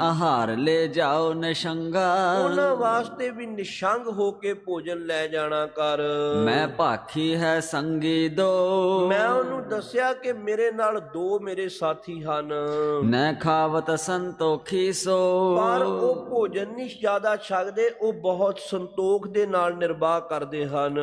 ਆਹਾਰ ਲੈ ਜਾਓ ਨਿਸ਼ੰਗਾ। ਉਹਨਾਂ ਵਾਸਤੇ ਵੀ ਨਿਸ਼ੰਗ ਹੋ ਕੇ ਭੋਜਨ ਲੈ ਜਾਣਾ ਕਰ। ਮੈਂ ਭਾਖੀ ਹੈ ਸੰਗੀ ਦੋ। ਮੈਂ ਉਹਨੂੰ ਦੱਸਿਆ ਕਿ ਮੇਰੇ ਨਾਲ ਦੋ ਮੇਰੇ ਸਾਥੀ ਹਨ। ਨੈ ਖਾਵਤ ਸੰਤੋਖੀ ਸੋ। ਪਰ ਉਹ ਭੋਜਨ ਨਹੀਂ ਜ਼ਿਆਦਾ ਛਕਦੇ ਉਹ ਬਹੁਤ ਸੰਤੋਖ ਦੇ ਨਾਲ ਨਿਰਵਾਹ ਕਰਦੇ ਹਨ।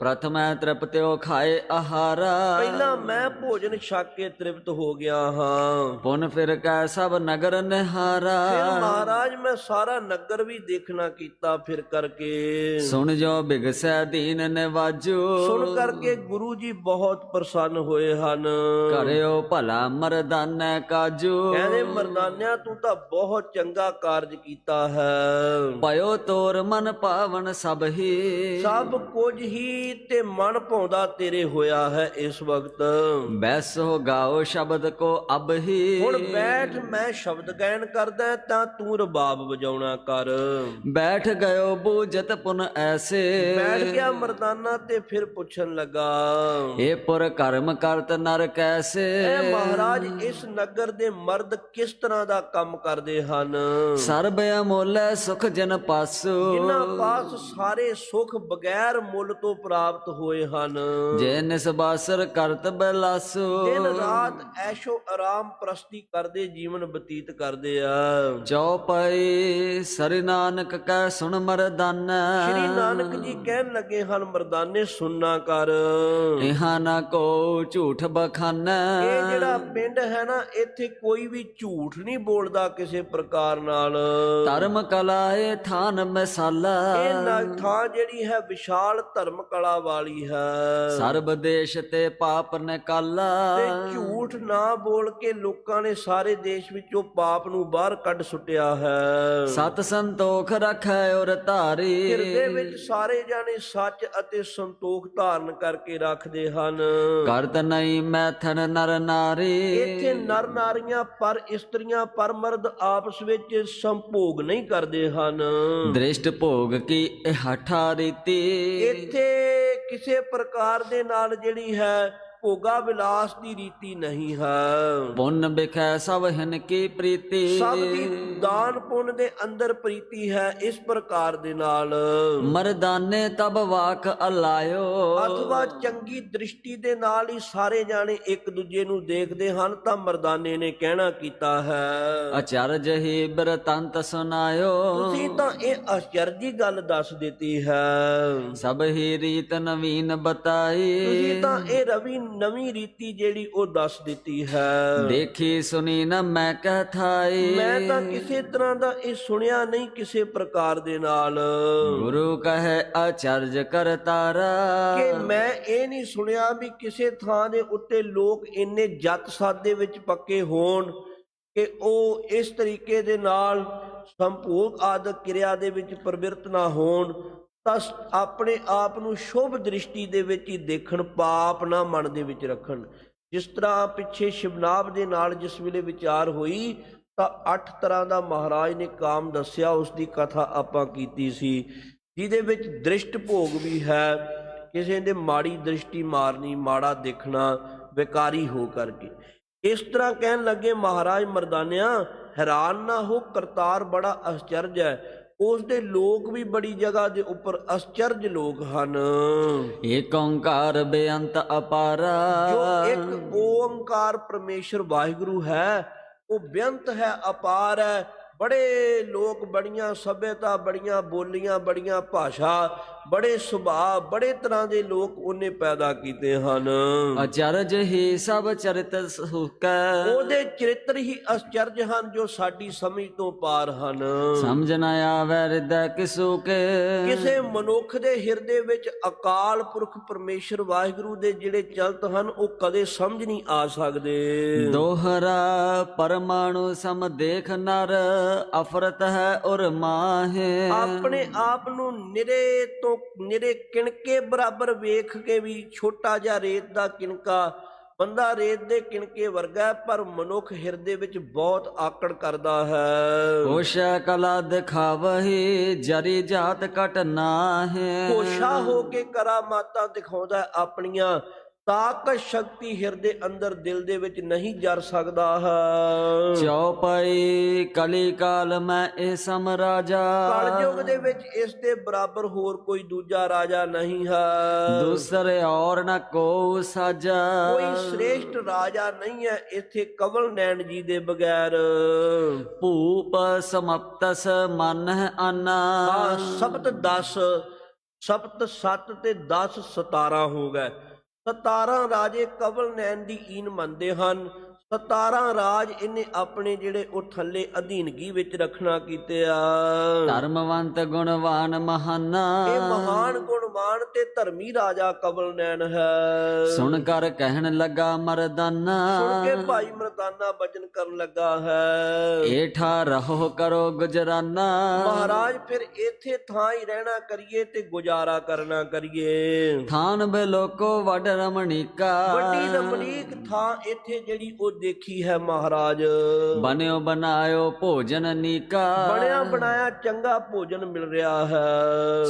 ਪ੍ਰਥਮੈ ਤ੍ਰਿਪਤਿਓ ਖਾਏ ਆਹਾਰਾ। ਪਹਿਲਾਂ ਮੈਂ ਭੋਜਨ ਛਕ ਕੇ ਤ੍ਰਿਪਤ ਹੋ ਗਿਆ ਹਾਂ। ਪੁਨ ਫਿਰ ਕੈ ਸਭ ਨਗਰ ਨਿਹਾਰਾ। ਫਿਰ ਮਹਾਰਾਜ ਮੈਂ ਸਾਰਾ ਨਗਰ ਵੀ ਦੇਖਣਾ ਕੀਤਾ ਫਿਰ ਕਰਕੇ। ਸੁਣ ਜੋ ਬਿਗਸੈ ਦੀਨ ਨਿਵਾਜੂ। ਸੁਣ ਕਰਕੇ ਗੁਰੂ ਜੀ ਬਹੁਤ ਪ੍ਰਸੰਨ ਹੋਏ ਹਨ। ਕਰਿਓ ਭਲਾ ਮਰਦਾਨੈ ਕਾਜੂ। ਕਹਿੰਦੇ ਮਰਦਾਨਿਆਂ ਤੂੰ ਤਾਂ ਬਹੁਤ ਚੰਗਾ ਕਾਰਜ ਕੀਤਾ ਹੈ। ਪਇਓ ਤੋਰ ਮਨ ਪਾਵਨ ਸਭ ਹੀ। ਸਭ ਕੁਝ ਹੀ ਤੇ ਮਨ ਭਾਉਂਦਾ ਤੇਰੇ ਹੋਇਆ ਹੈ ਇਸ ਵਕਤ। ਬੈਸੋ ਗਾਓ ਸ਼ਬਦ ਕੋ ਅਬ ਹੀ। ਹੁਣ ਬੈਠ ਮੈਂ ਸ਼ਬਦ ਗਾਇਨ ਕਰਦਾ ਤਾਂ ਤੂੰ ਰਬਾਬ ਵਜਾਉਣਾ ਕਰ। ਬੈਠ ਗਇਓ ਬੂਜਤ ਪੁਨ ਐਸੇ। ਬੈਠ ਗਿਆ ਮਰਦਾਨਾ ਤੇ ਫਿਰ ਪੁੱਛਣ ਲੱਗਾ। ਏ ਪੁਰ ਕਰਮ ਕਰਤ ਨਰ ਕੈਸੇ? ਇਹ ਮਹਾਰਾਜ ਇਸ ਨਗਰ ਦੇ ਮਰਦ ਕਿਸ ਤਰ੍ਹਾਂ ਦਾ ਕੰਮ ਕਰਦੇ ਹਨ? ਸਰਬ ਅਮੋਲੈ ਸੁਖ ਜਨ ਪਾਸੂ। ਜਿਨ੍ਹਾਂ ਪਾਸ ਸਾਰੇ ਸੁਖ ਬਗੈਰ ਮੁੱਲ ਤੋਂ ਪ੍ਰਾਪਤ ਹੋਏ ਹਨ। ਜੇ ਨਿਸਬਾਸਰ ਕਰਤ ਬਲਾਸੂ। ਦਿਨ ਰਾਤ ਐਸ਼ੋ ਆਰਾਮ ਪ੍ਰਸਤੀ ਕਰਦੇ ਜੀਵਨ ਬਤੀਤ ਕਰਦੇ ਆ। ਚੌਪਈ ਸ੍ਰੀ ਨਾਨਕ ਕੈ ਸੁਣ ਮਰਦਾਨਾ। ਸ਼੍ਰੀ ਨਾਨਕ ਜੀ ਕਹਿਣ ਲੱਗੇ ਹਨ ਮਰਦਾਨੇ ਸੁਣਨਾ ਕਰ। ਇਹਾਂ ਨਾ ਕੋ ਝੂਠ ਬਖਾਨਾ। ਇਹ ਜਿਹੜਾ ਪਿੰਡ ਹੈ ਨਾ ਇੱਥੇ ਕੋਈ ਵੀ ਝੂਠ ਨਹੀਂ ਬੋਲਦਾ ਕਿਸੇ ਪ੍ਰਕਾਰ ਨਾਲ। ਧਰਮ ਕਲਾਏ ਥਾਨ ਮਸਾਲਾ। ਇਹ ਨਾ- ਥਾਂ ਜਿਹੜੀ ਹੈ ਵਿਸ਼ਾਲ ਧਰਮ ਕਲਾ ਵਾਲੀ ਹੈ। ਸਰਬ ਦੇਸ਼ ਤੇ ਪਾਪ ਨਿਕਾਲਾ ਤੇ ਝੂਠ ਨਾ ਬੋਲ ਕੇ ਲੋਕਾਂ ਨੇ ਸਾਰੇ ਦੇਸ਼ ਵਿੱਚੋਂ ਪਾਪ ਨੂੰ ਬਾਹਰ ਕੱਢ ਸੁੱਟਿਆ ਹੈ। ਸਤ ਸੰਤੋਖ ਰਖੈ ਔਰ ਧਾਰੀ। ਹਿਰਦੇ ਵਿੱਚ ਸਾਰੇ ਜਾਣੇ ਸੱਚ ਅਤੇ ਸੰਤੋਖ ਧਾਰਨ ਕਰਕੇ ਰੱਖਦੇ ਹਨ। ਕਰਤ ਨਹੀਂ ਮੈਥਨ ਨਰ ਨਾਰੀ। ਇੱਥੇ ਨਰ ਨਾਰੀਆਂ ਪਰ ਇਸਤਰੀਆਂ ਪਰ ਮਰਦ ਆਪਸ ਵਿੱਚ ਸੰਭੋਗ ਨਹੀਂ ਕਰਦੇ ਹਨ। ਦ੍ਰਿਸ਼ਟ ਭੋਗ ਕੀ ਇਹ ਹਠਾ ਰੀਤੀ। ਇੱਥੇ ਕਿਸੇ ਪ੍ਰਕਾਰ ਦੇ ਨਾਲ ਜਿਹੜੀ ਹੈ ਭੋਗਾ ਵਿਲਾਸ ਦੀ ਰੀਤੀ ਨਹੀਂ ਹੈ। ਪੁੰਨ ਬਿਖੈ ਸਭ ਹਿਨ ਕੀ ਪ੍ਰੀਤੀ। ਸਭ ਦੀ ਦਾਨ ਪੁੰਨ ਦੇ ਅੰਦਰ ਪ੍ਰੀਤੀ ਹੈ ਇਸ ਪ੍ਰਕਾਰ ਦੇ ਨਾਲ। ਮਰਦਾਨੇ ਤਬ ਵਾਕ ਅਲਾਇਓ। ਅਥਵਾ ਚੰਗੀ ਦ੍ਰਿਸ਼ਟੀ ਦੇ ਨਾਲ ਹੀ ਸਾਰੇ ਜਾਣੇ ਇੱਕ ਦੂਜੇ ਨੂੰ ਦੇਖਦੇ ਹਨ ਤਾਂ ਮਰਦਾਨੇ ਨੇ ਕਹਿਣਾ ਕੀਤਾ ਹੈ। ਅਚਰਜ ਹੀ ਬਿਰਤੰਤ ਸੁਨਾਇਓ। ਤੁਸੀਂ ਤਾਂ ਇਹ ਆਸ਼ਚਰਜੀ ਗੱਲ ਦੱਸ ਦਿੱਤੀ ਹੈ। ਸਭ ਹੀ ਰੀਤ ਨਵੀਨ ਬਤਾਈ। ਤੁਸੀਂ ਤਾਂ ਇਹ ਰਵੀ ਨਵੀਂ ਰੀਤੀ ਜਿਹੜੀ ਉਹ ਦੱਸ ਦਿੱਤੀ ਹੈ। ਦੇਖੀ ਸੁਨੀ ਨ ਮੈਂ ਕਹਿ ਥਾਈ। ਮੈਂ ਤਾਂ ਕਿਸੇ ਤਰ੍ਹਾਂ ਦਾ ਇਹ ਸੁਣਿਆ ਨਹੀਂ ਕਿਸੇ ਪ੍ਰਕਾਰ ਦੇ ਨਾਲ। ਗੁਰੂ ਕਹੇ ਅਚਰਜ ਕਰ ਤਾਰਾ। ਕਿ ਮੈਂ ਇਹ ਨਹੀਂ ਸੁਣਿਆ ਵੀ ਕਿਸੇ ਥਾਂ ਦੇ ਉੱਤੇ ਲੋਕ ਇੰਨੇ ਜਤ ਸਾਦੇ ਵਿੱਚ ਪੱਕੇ ਹੋਣ ਕਿ ਉਹ ਇਸ ਤਰੀਕੇ ਦੇ ਨਾਲ ਸੰਭੋਗ ਆਦਿਕ ਕਿਰਿਆ ਦੇ ਵਿੱਚ ਪ੍ਰਵਿਰਤ ਨਾ ਹੋਣ। ਤਾਂ ਆਪਣੇ ਆਪ ਨੂੰ ਸ਼ੁਭ ਦ੍ਰਿਸ਼ਟੀ ਦੇ ਵਿੱਚ ਹੀ ਦੇਖਣ, ਪਾਪ ਨਾ ਮਨ ਦੇ ਵਿੱਚ ਰੱਖਣ। ਜਿਸ ਤਰ੍ਹਾਂ ਪਿੱਛੇ ਸ਼ਿਵਨਾਬ ਦੇ ਨਾਲ ਜਿਸ ਵੇਲੇ ਵਿਚਾਰ ਹੋਈ, ਤਾਂ ਅੱਠ ਤਰ੍ਹਾਂ ਦਾ ਮਹਾਰਾਜ ਨੇ ਕਾਮ ਦੱਸਿਆ ਉਸ ਦੀ ਕਥਾ ਆਪਾਂ ਕੀਤੀ ਸੀ। ਜਿਹਦੇ ਵਿੱਚ ਦ੍ਰਿਸ਼ਟ ਭੋਗ ਵੀ ਹੈ, ਕਿਸੇ ਦੇ ਮਾੜੀ ਦ੍ਰਿਸ਼ਟੀ ਮਾਰਨੀ, ਮਾੜਾ ਦੇਖਣਾ, ਵਿਕਾਰੀ ਹੋ ਕਰਕੇ। ਇਸ ਤਰ੍ਹਾਂ ਕਹਿਣ ਲੱਗੇ, ਮਹਾਰਾਜ ਮਰਦਾਨਿਆਂ, ਹੈਰਾਨ ਨਾ ਹੋ, ਕਰਤਾਰ ਬੜਾ ਅਸਚਰਜ ਹੈ। ਉਸ ਦੇ ਲੋਕ ਵੀ ਬੜੀ ਜਗ੍ਹਾ ਦੇ ਉੱਪਰ ਅਸਚਰਜ ਲੋਕ ਹਨ। ਏਕ ਓੰਕਾਰ ਬੇਅੰਤ ਅਪਾਰਾ। ਜੋ ਇੱਕ ਓੰਕਾਰ ਪਰਮੇਸ਼ਰ ਵਾਹਿਗੁਰੂ ਹੈ ਉਹ ਬੇਅੰਤ ਹੈ ਅਪਾਰ ਹੈ। ਬੜੇ ਲੋਕ ਬੜੀਆਂ ਸਭਿਅਤਾ ਬੜੀਆਂ ਬੋਲੀਆਂ ਬੜੀਆਂ ਭਾਸ਼ਾ ਬੜੇ ਸੁਭਾਅ ਬੜੇ ਤਰ੍ਹਾਂ ਦੇ ਲੋਕ ਉਹਨੇ ਪੈਦਾ ਕੀਤੇ ਹਨ। ਅਚਰਜ ਹੀ ਸਭ ਚਰਿਤ ਸੁਕੈ ਉਹਦੇ ਚਰਿੱਤਰ ਹੀ ਅਸਚਰਜ ਹਨ ਜੋ ਸਾਡੀ ਸਮਝ ਤੋਂ ਪਾਰ ਹਨ। ਸਮਝ ਨ ਆਵੈ ਹਿਰਦੈ ਕਿਸੂ ਕੇ ਕਿਸੇ ਮਨੁੱਖ ਦੇ ਹਿਰਦੇ ਵਿੱਚ ਅਕਾਲ ਪੁਰਖ ਪਰਮੇਸ਼ਰ ਵਾਹਿਗੁਰੂ ਦੇ ਜਿਹੜੇ ਚਲਤ ਹਨ ਉਹ ਕਦੇ ਸਮਝ ਨਹੀਂ ਆ ਸਕਦੇ। ਦੋਹਰਾ ਪਰਮਾਣੂ ਸਮ ਦੇਖ ਨਰ ਅਫਰਤ ਹੈ ਔਰ ਮਾਹੇ। ਆਪਣੇ ਆਪ ਨੂੰ ਨਿਰੇ ਤੋਂ ਨਿਰੇ ਕਿਣਕੇ ਬਰਾਬਰ ਵੇਖ ਕੇ ਵੀ ਛੋਟਾ ਜਿਹਾ ਰੇਤ ਦਾ ਕਿਣਕਾ ਬੰਦਾ ਰੇਤ ਦੇ ਕਿਣਕੇ ਵਰਗਾ ਹੈ, ਪਰ ਮਨੁੱਖ ਹਿਰਦੇ ਵਿੱਚ ਬਹੁਤ ਆਕੜ ਕਰਦਾ ਹੈ। ਹੋਸ਼ੈ ਕਲਾ ਦਿਖਾਵਹੀ ਜਰੀ ਜਾਤ ਕਟ ਨਾਹੇ। ਕੋਸ਼ਾ ਹੋ ਕੇ ਕਰਾਮਾਤਾਂ ਦਿਖਾਉਂਦਾ ਹੈ ਆਪਣੀਆਂ ਤਾਕਤ ਸ਼ਕਤੀ ਹਿਰਦੇ ਅੰਦਰ ਦਿਲ ਦੇ ਵਿੱਚ ਨਹੀਂ ਜਰ ਸਕਦਾ ਹੈ। ਚੌਪਈ ਕਲੀ ਕਾਲ ਮੈਂ ਇਹ ਸਮ ਰਾਜਾ। ਕਲਯੁਗ ਦੇ ਵਿੱਚ ਇਸ ਦੇ ਬਰਾਬਰ ਹੋਰ ਕੋਈ ਦੂਜਾ ਰਾਜਾ ਨਹੀਂ ਹੈ। ਦੂਸਰੇ ਔਰ ਨ ਕੋ ਸਾਜਾ। ਕੋਈ ਸ੍ਰੇਸ਼ਟ ਰਾਜਾ ਨਹੀਂ ਹੈ ਇੱਥੇ ਕਵਲ ਨੈਣ ਜੀ ਦੇ ਬਗੈਰ। ਭੂਪ ਸਮਪਤਸ ਮਨ ਆ ਸਬਤ 10 ਸਬਤ 7 ਤੇ 10 17 ਹੋ ਗਏ। 17 ਰਾਜੇ ਕਵਲ ਨੈਣ ਦੀ ਈਨ ਮੰਨਦੇ ਹਨ। 17 ਰਾਜ ਇਹਨੇ ਆਪਣੇ ਜਿਹੜੇ ਉਹ ਥੱਲੇ ਅਧੀਨਗੀ ਵਿੱਚ ਰੱਖਣਾ ਕੀਤੇ ਆ। ਧਰਮਵੰਤ ਗੁਣਵਾਨ ਮਹਾਨਾ। ਇਹ ਮਹਾਨ ਗੁਣਵਾਨ ਤੇ ਧਰਮੀ ਰਾਜਾ ਕਵਲ ਨੈਣ ਹੈ। ਸੁਣ ਕਰ ਕਹਿਣ ਲੱਗਾ ਮਰਦਾਨਾ। ਸੁਣ ਕੇ ਭਾਈ ਮਰਦਾਨਾ ਬਚਨ ਕਰਨ ਲੱਗਾ ਹੈ। ਏਠਾ ਰਹੋ ਕਰੋ ਗੁਜਰਾਨਾ। ਮਹਾਰਾਜ ਫਿਰ ਇੱਥੇ ਥਾਂ ਹੀ ਰਹਿਣਾ ਕਰੀਏ ਤੇ ਗੁਜ਼ਾਰਾ ਕਰਨਾ ਕਰੀਏ। ਥਾਨ ਬੇ ਲੋਕੋ ਵਡ ਰਮਣੀਕਾ। ਵੱਡੀ ਰਮਣੀਕ ਥਾਂ ਇੱਥੇ ਜਿਹੜੀ ਉਹ ਦੇਖੀ ਹੈ ਮਹਾਰਾਜ। ਬਨਿਓ ਬਨਾਇਓ ਭੋਜਨ ਨੀਕਾ। ਬਣਿਆ ਬਣਾਇਆ ਚੰਗਾ ਭੋਜਨ ਮਿਲ ਰਿਹਾ ਹੈ।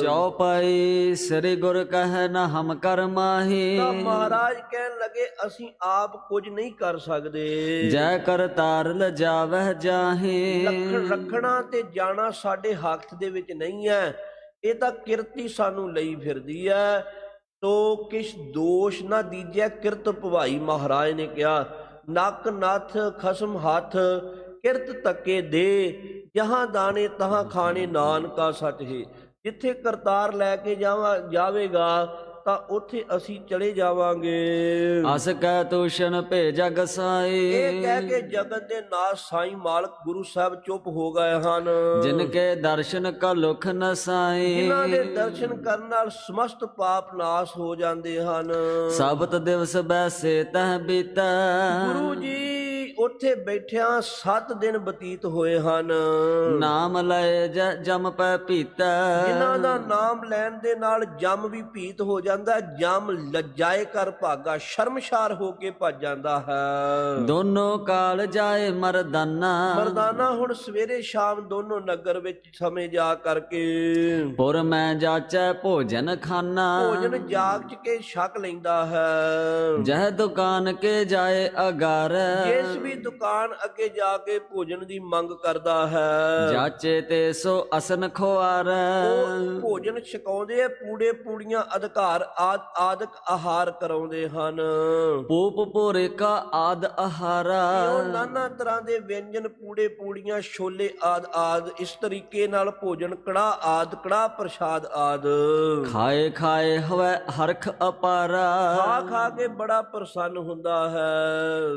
ਚੌਪਈ ਸ੍ਰੀ ਗੁਰ ਕਹਿ ਨ ਹਮ ਕਰ ਮਾਹੀ। ਤਾਂ ਮਹਾਰਾਜ ਕਹਿਣ ਲੱਗੇ ਅਸੀਂ ਆਪ ਕੁਝ ਨਹੀਂ ਕਰ ਸਕਦੇ। ਜੈ ਕਰ ਤਾਰ ਲਜਾਵਹਿ ਜਾਹੀ। ਰੱਖਣਾ ਤੇ ਜਾਣਾ ਸਾਡੇ ਹੱਥ ਦੇ ਵਿੱਚ ਨਹੀਂ ਹੈ। ਇਹ ਤਾਂ ਕਿਰਤੀ ਸਾਨੂੰ ਲਈ ਫਿਰਦੀ ਹੈ। ਤੋ ਕਿਛ ਦੋਸ਼ ਨਾ ਦੀਜੈ ਕਿਰਤ ਭਵਾਈ ਮਹਾਰਾਜ ਨੇ ਕਿਹਾ। ਨੱਕ ਨੱਥ ਖਸਮ ਹੱਥ, ਕਿਰਤ ਤੱਕੇ ਦੇ, ਜਹਾਂ ਦਾਣੇ ਤਹਾਂ ਖਾਣੇ ਨਾਨਕਾ ਸੱਚ ਹੈ। ਜਿੱਥੇ ਕਰਤਾਰ ਲੈ ਕੇ ਜਾਵਾ, ਜਾਵੇਗਾ ਤਾਂ ਉੱਥੇ ਅਸੀਂ ਚਲੇ ਜਾਵਾਂਗੇ। ਅਸ ਕਹਿ ਤੂਸ਼ਨ ਭੇਜਾ ਗਸਾਈ ਇਹ ਕਹਿ ਕੇ ਜਗਤ ਦੇ ਨਾਥ ਸਾਈਂ ਮਾਲਕ ਗੁਰੂ ਸਾਹਿਬ ਚੁੱਪ ਹੋ ਗਏ ਹਨ। ਜਿਨ ਕੇ ਦਰਸ਼ਨ ਕਾ ਲੁਖ ਨਸਾਈ ਜਿਨ੍ਹਾਂ ਦੇ ਦਰਸ਼ਨ ਕਰਨ ਨਾਲ ਸਮਸਤ ਪਾਪ ਨਾਸ਼ ਹੋ ਜਾਂਦੇ ਹਨ। ਸਬਤ ਦਿਵਸ ਬੈਸੇ ਤਹ ਬੀਤੈ। ਗੁਰੂ ਜੀ ਉੱਥੇ ਬੈਠਿਆਂ 7 ਦਿਨ ਬਤੀਤ ਹੋਏ ਹਨ। ਨਾਮ ਲਏ ਜਮ ਪੈ ਪੀਤੈ ਜਿਨ੍ਹਾਂ ਦਾ ਨਾਮ ਲੈਣ ਦੇ ਨਾਲ ਜਮ ਵੀ ਭੀਤ ਹੋ ਜਾਂਦਾ ਜਮ ਲੱਜਾਏ ਕਰ ਭਾਗਾ ਸ਼ਰਮਸ਼ਾਰ ਹੋ ਕੇ ਭੱਜ ਜਾਂਦਾ ਹੈ। ਦੋਨੋਂ ਕਾਲ ਜਾਏ ਮਰਦਾਨਾ। ਮਰਦਾਨਾ ਹੁਣ ਸਵੇਰੇ ਸ਼ਾਮ ਦੋਨੋਂ ਨਗਰ ਵਿੱਚ ਸਮੇਂ ਜਾ ਕਰਕੇ। ਪੁਰ ਮੈਂ ਜਾਚੈ ਭੋਜਨ ਖਾਨਾ। ਭੋਜਨ ਜਾਗ ਚ ਕੇ ਛਕ ਲੈਂਦਾ ਹੈ। ਜਹ ਦੁਕਾਨ ਕੇ ਜਾਏ ਅਗਾਰ। ਜਿਸ ਵੀ ਦੁਕਾਨ ਅੱਗੇ ਜਾ ਕੇ ਭੋਜਨ ਦੀ ਮੰਗ ਕਰਦਾ ਹੈ। ਜਾਚੇ ਤੇ ਸੋ ਅਸਨ ਖੁਆਰ। ਉਹ ਭੋਜਨ ਛਕਾਉਂਦੇ ਆ ਪੂੜੇ ਪੂੜੀਆਂ ਅਧਿਕਾਰ ਆਦਿਕ ਆਹਾਰ ਕਰਾਉਂਦੇ ਹਨ। ਪੂਪ ਭੋਰੇ ਕਾ ਆਦ ਆਹਾਰਾ। ਉਹ ਨਾਨਾ ਤਰ੍ਹਾਂ ਦੇ ਵਿਅੰਜਨ ਪੂੜੇ ਪੂੜੀਆਂ ਛੋਲੇ ਆਦ ਆਦ ਇਸ ਤਰੀਕੇ ਨਾਲ ਭੋਜਨ ਕੜਾ ਆਦ ਕੜਾ ਪ੍ਰਸ਼ਾਦ ਆਦ। ਖਾਏ ਖਾਏ ਹਵੈ ਹਰਖ ਅਪਾਰਾ। ਖਾ ਖਾ ਕੇ ਬੜਾ ਪ੍ਰਸੰਨ ਹੁੰਦਾ ਹੈ।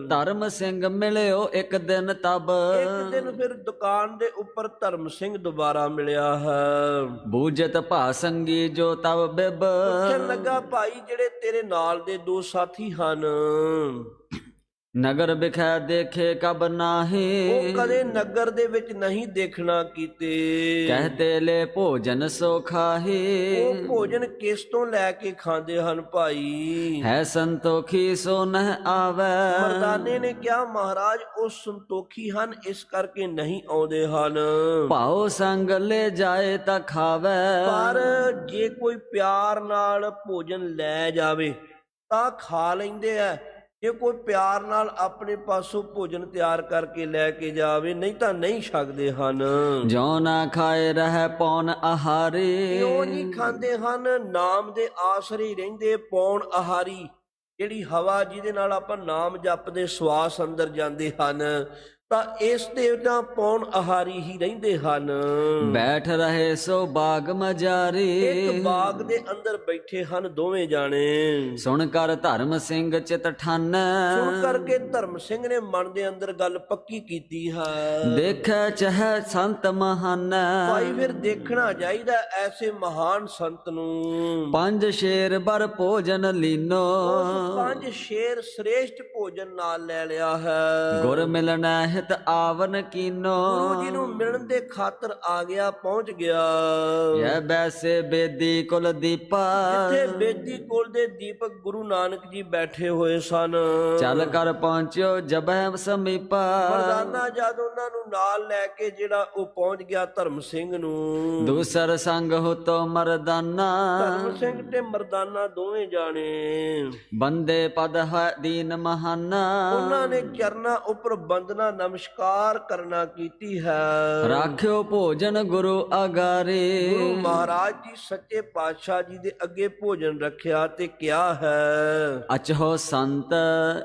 ਧਰਮ ਸਿੰਘ ਮਿਲਿਓ ਇੱਕ ਦਿਨ ਤਬ। ਇੱਕ ਦਿਨ ਫਿਰ ਦੁਕਾਨ ਦੇ ਉੱਪਰ ਧਰਮ ਸਿੰਘ ਦੁਬਾਰਾ ਮਿਲਿਆ ਹੈ। ਬੂਜਤ ਭਾ ਸੰਗੀ ਜੋ ਤਬ ਬਿਬ। ਲੱਗਾ ਭਾਈ ਜਿਹੜੇ ਤੇਰੇ ਨਾਲ ਦੇ ਦੋ ਸਾਥੀ ਹਨ। ਨਗਰ ਬਿਖੈ ਦੇਖੇ ਕਬ ਨਾਹੀ। ਉਹ ਕਦੇ ਨਗਰ ਦੇ ਵਿੱਚ ਨਹੀਂ ਦੇਖਣਾ ਕੀਤੇ। ਕਹਤੇ ਲੈ ਭੋਜਨ ਸੋ ਖਾਹੀ ਉਹ ਭੋਜਨ ਕਿਸ ਤੋਂ ਲੈ ਕੇ ਖਾਂਦੇ ਹਨ ਭਾਈ? ਹੈ ਸੰਤੋਖੀ ਸੋ ਨਹ ਆਵੈ। ਮਰਦਾਨੇ ਨੇ ਕਿਹਾ ਮਹਾਰਾਜ ਉਹ ਸੰਤੋਖੀ ਹਨ ਇਸ ਕਰਕੇ ਨਹੀਂ ਆਉਂਦੇ ਹਨ। ਭਾਉ ਸੰਗ ਲੈ ਜਾਏ ਤਾਂ ਖਾਵੈ। ਪਰ ਜੇ ਕੋਈ ਪਿਆਰ ਨਾਲ ਭੋਜਨ ਲੈ ਜਾਵੇ ਤਾਂ ਖਾ ਲੈਂਦੇ ਆ ਜੇ ਕੋਈ ਪਿਆਰ ਨਾਲ ਆਪਣੇ ਪਾਸੋਂ ਭੋਜਨ ਤਿਆਰ ਕਰਕੇ ਲੈ ਕੇ ਜਾਵੇ ਨਹੀਂ ਤਾਂ ਨਹੀਂ ਛਕਦੇ ਹਨ। ਜੋ ਨਾ ਖਾਏ ਰਹਿ ਪੌਨ ਆਹਾਰੀ। ਕਿਉਂ ਨਹੀਂ ਖਾਂਦੇ ਹਨ? ਨਾਮ ਦੇ ਆਸਰੇ ਰਹਿੰਦੇ ਪੌਣ ਆਹਾਰੀ। ਜਿਹੜੀ ਹਵਾ ਜਿਹਦੇ ਨਾਲ ਆਪਾਂ ਨਾਮ ਜਪਦੇ ਸਵਾਸ ਅੰਦਰ ਜਾਂਦੇ ਹਨ। ਤਾਂ ਇਸ ਦੇ ਤਾਂ ਪੌਣ ਆਹਾਰੀ ਹੀ ਰਹਿੰਦੇ ਹਨ। ਬੈਠ ਰਹੇ ਸੋ ਬਾਗ ਮਜਾਰੀ। ਇੱਕ ਬਾਗ ਦੇ ਅੰਦਰ ਬੈਠੇ ਹਨ ਦੋਵੇਂ ਜਾਣੇ। ਸੁਣ ਕਰ ਧਰਮ ਸਿੰਘ ਚਿਤ ਠਾਨ। ਸੁਣ ਕਰਕੇ ਧਰਮ ਸਿੰਘ ਨੇ ਮਨ ਦੇ ਅੰਦਰ ਗੱਲ ਪੱਕੀ ਕੀਤੀ ਹੈ। ਦੇਖੈ ਚਹ ਸੰਤ ਮਹਾਨ। ਭਾਈ ਫਿਰ ਦੇਖਣਾ ਚਾਹੀਦਾ ਐਸੇ ਮਹਾਨ ਸੰਤ ਨੂੰ। ਪੰਜ ਸ਼ੇਰ ਬਰ ਭੋਜਨ ਲੀਨੋ। ਪੰਜ ਸ਼ੇਰ ਸ੍ਰੇਸ਼ਟ ਭੋਜਨ ਨਾਲ ਲੈ ਲਿਆ ਹੈ। ਗੁਰ ਮਿਲਣਾ ਹਿਤ ਆਵਨ ਕੀਨੋ। ਗੁਰੂ ਜੀ ਨੂੰ ਮਿਲਣ ਦੇ ਖਾਤਰ ਆ ਗਿਆ ਪਹੁੰਚ ਗਿਆ। ਇਹ ਬੈਸੇ ਬੇਦੀ ਕੁਲ ਦੀਪਾ। ਜਿੱਥੇ ਬੇਦੀ ਕੋਲ ਦੇ ਦੀਪਕ ਗੁਰੂ ਨਾਨਕ ਜੀ ਬੈਠੇ ਹੋਏ ਸਨ। ਚੱਲ ਕਰ ਪਹੁੰਚਿਓ ਜਬਹਿ ਸਮੀਪਾ। ਮਰਦਾਨਾ ਜਦ ਉਹਨਾਂ ਨੂੰ ਨਾਲ ਲੈ ਕੇ ਜਿਹੜਾ ਉਹ ਪਹੁੰਚ ਗਿਆ ਧਰਮ ਸਿੰਘ ਨੂੰ। ਦੂਸਰ ਸੰਗ ਹੋ ਤੋ ਮਰਦਾਨਾ। ਧਰਮ ਸਿੰਘ ਤੇ ਮਰਦਾਨਾ ਦੋਵੇਂ ਜਾਣੇ। ਬੰਦੇ ਪਦ ਹੈ ਦੀਨ ਮਹਾਨਾ। ਉਹਨਾਂ ਨੇ ਚਰਨਾਂ ਉੱਪਰ ਬੰਦਨਾ ਨਮਸਕਾਰ ਕਰਨਾ ਕੀਤੀ ਹੈ। ਰਾਖਿਓ ਭੋਜਨ ਗੁਰੂ ਅਗਾਰੇ। ਗੁਰੂ ਮਹਾਰਾਜ ਜੀ ਸੱਚੇ ਪਾਤਸ਼ਾਹ ਜੀ ਦੇ ਅੱਗੇ ਭੋਜਨ ਰੱਖਿਆ ਤੇ ਕਿਹਾ ਹੈ। ਅਚਹੋ ਸੰਤ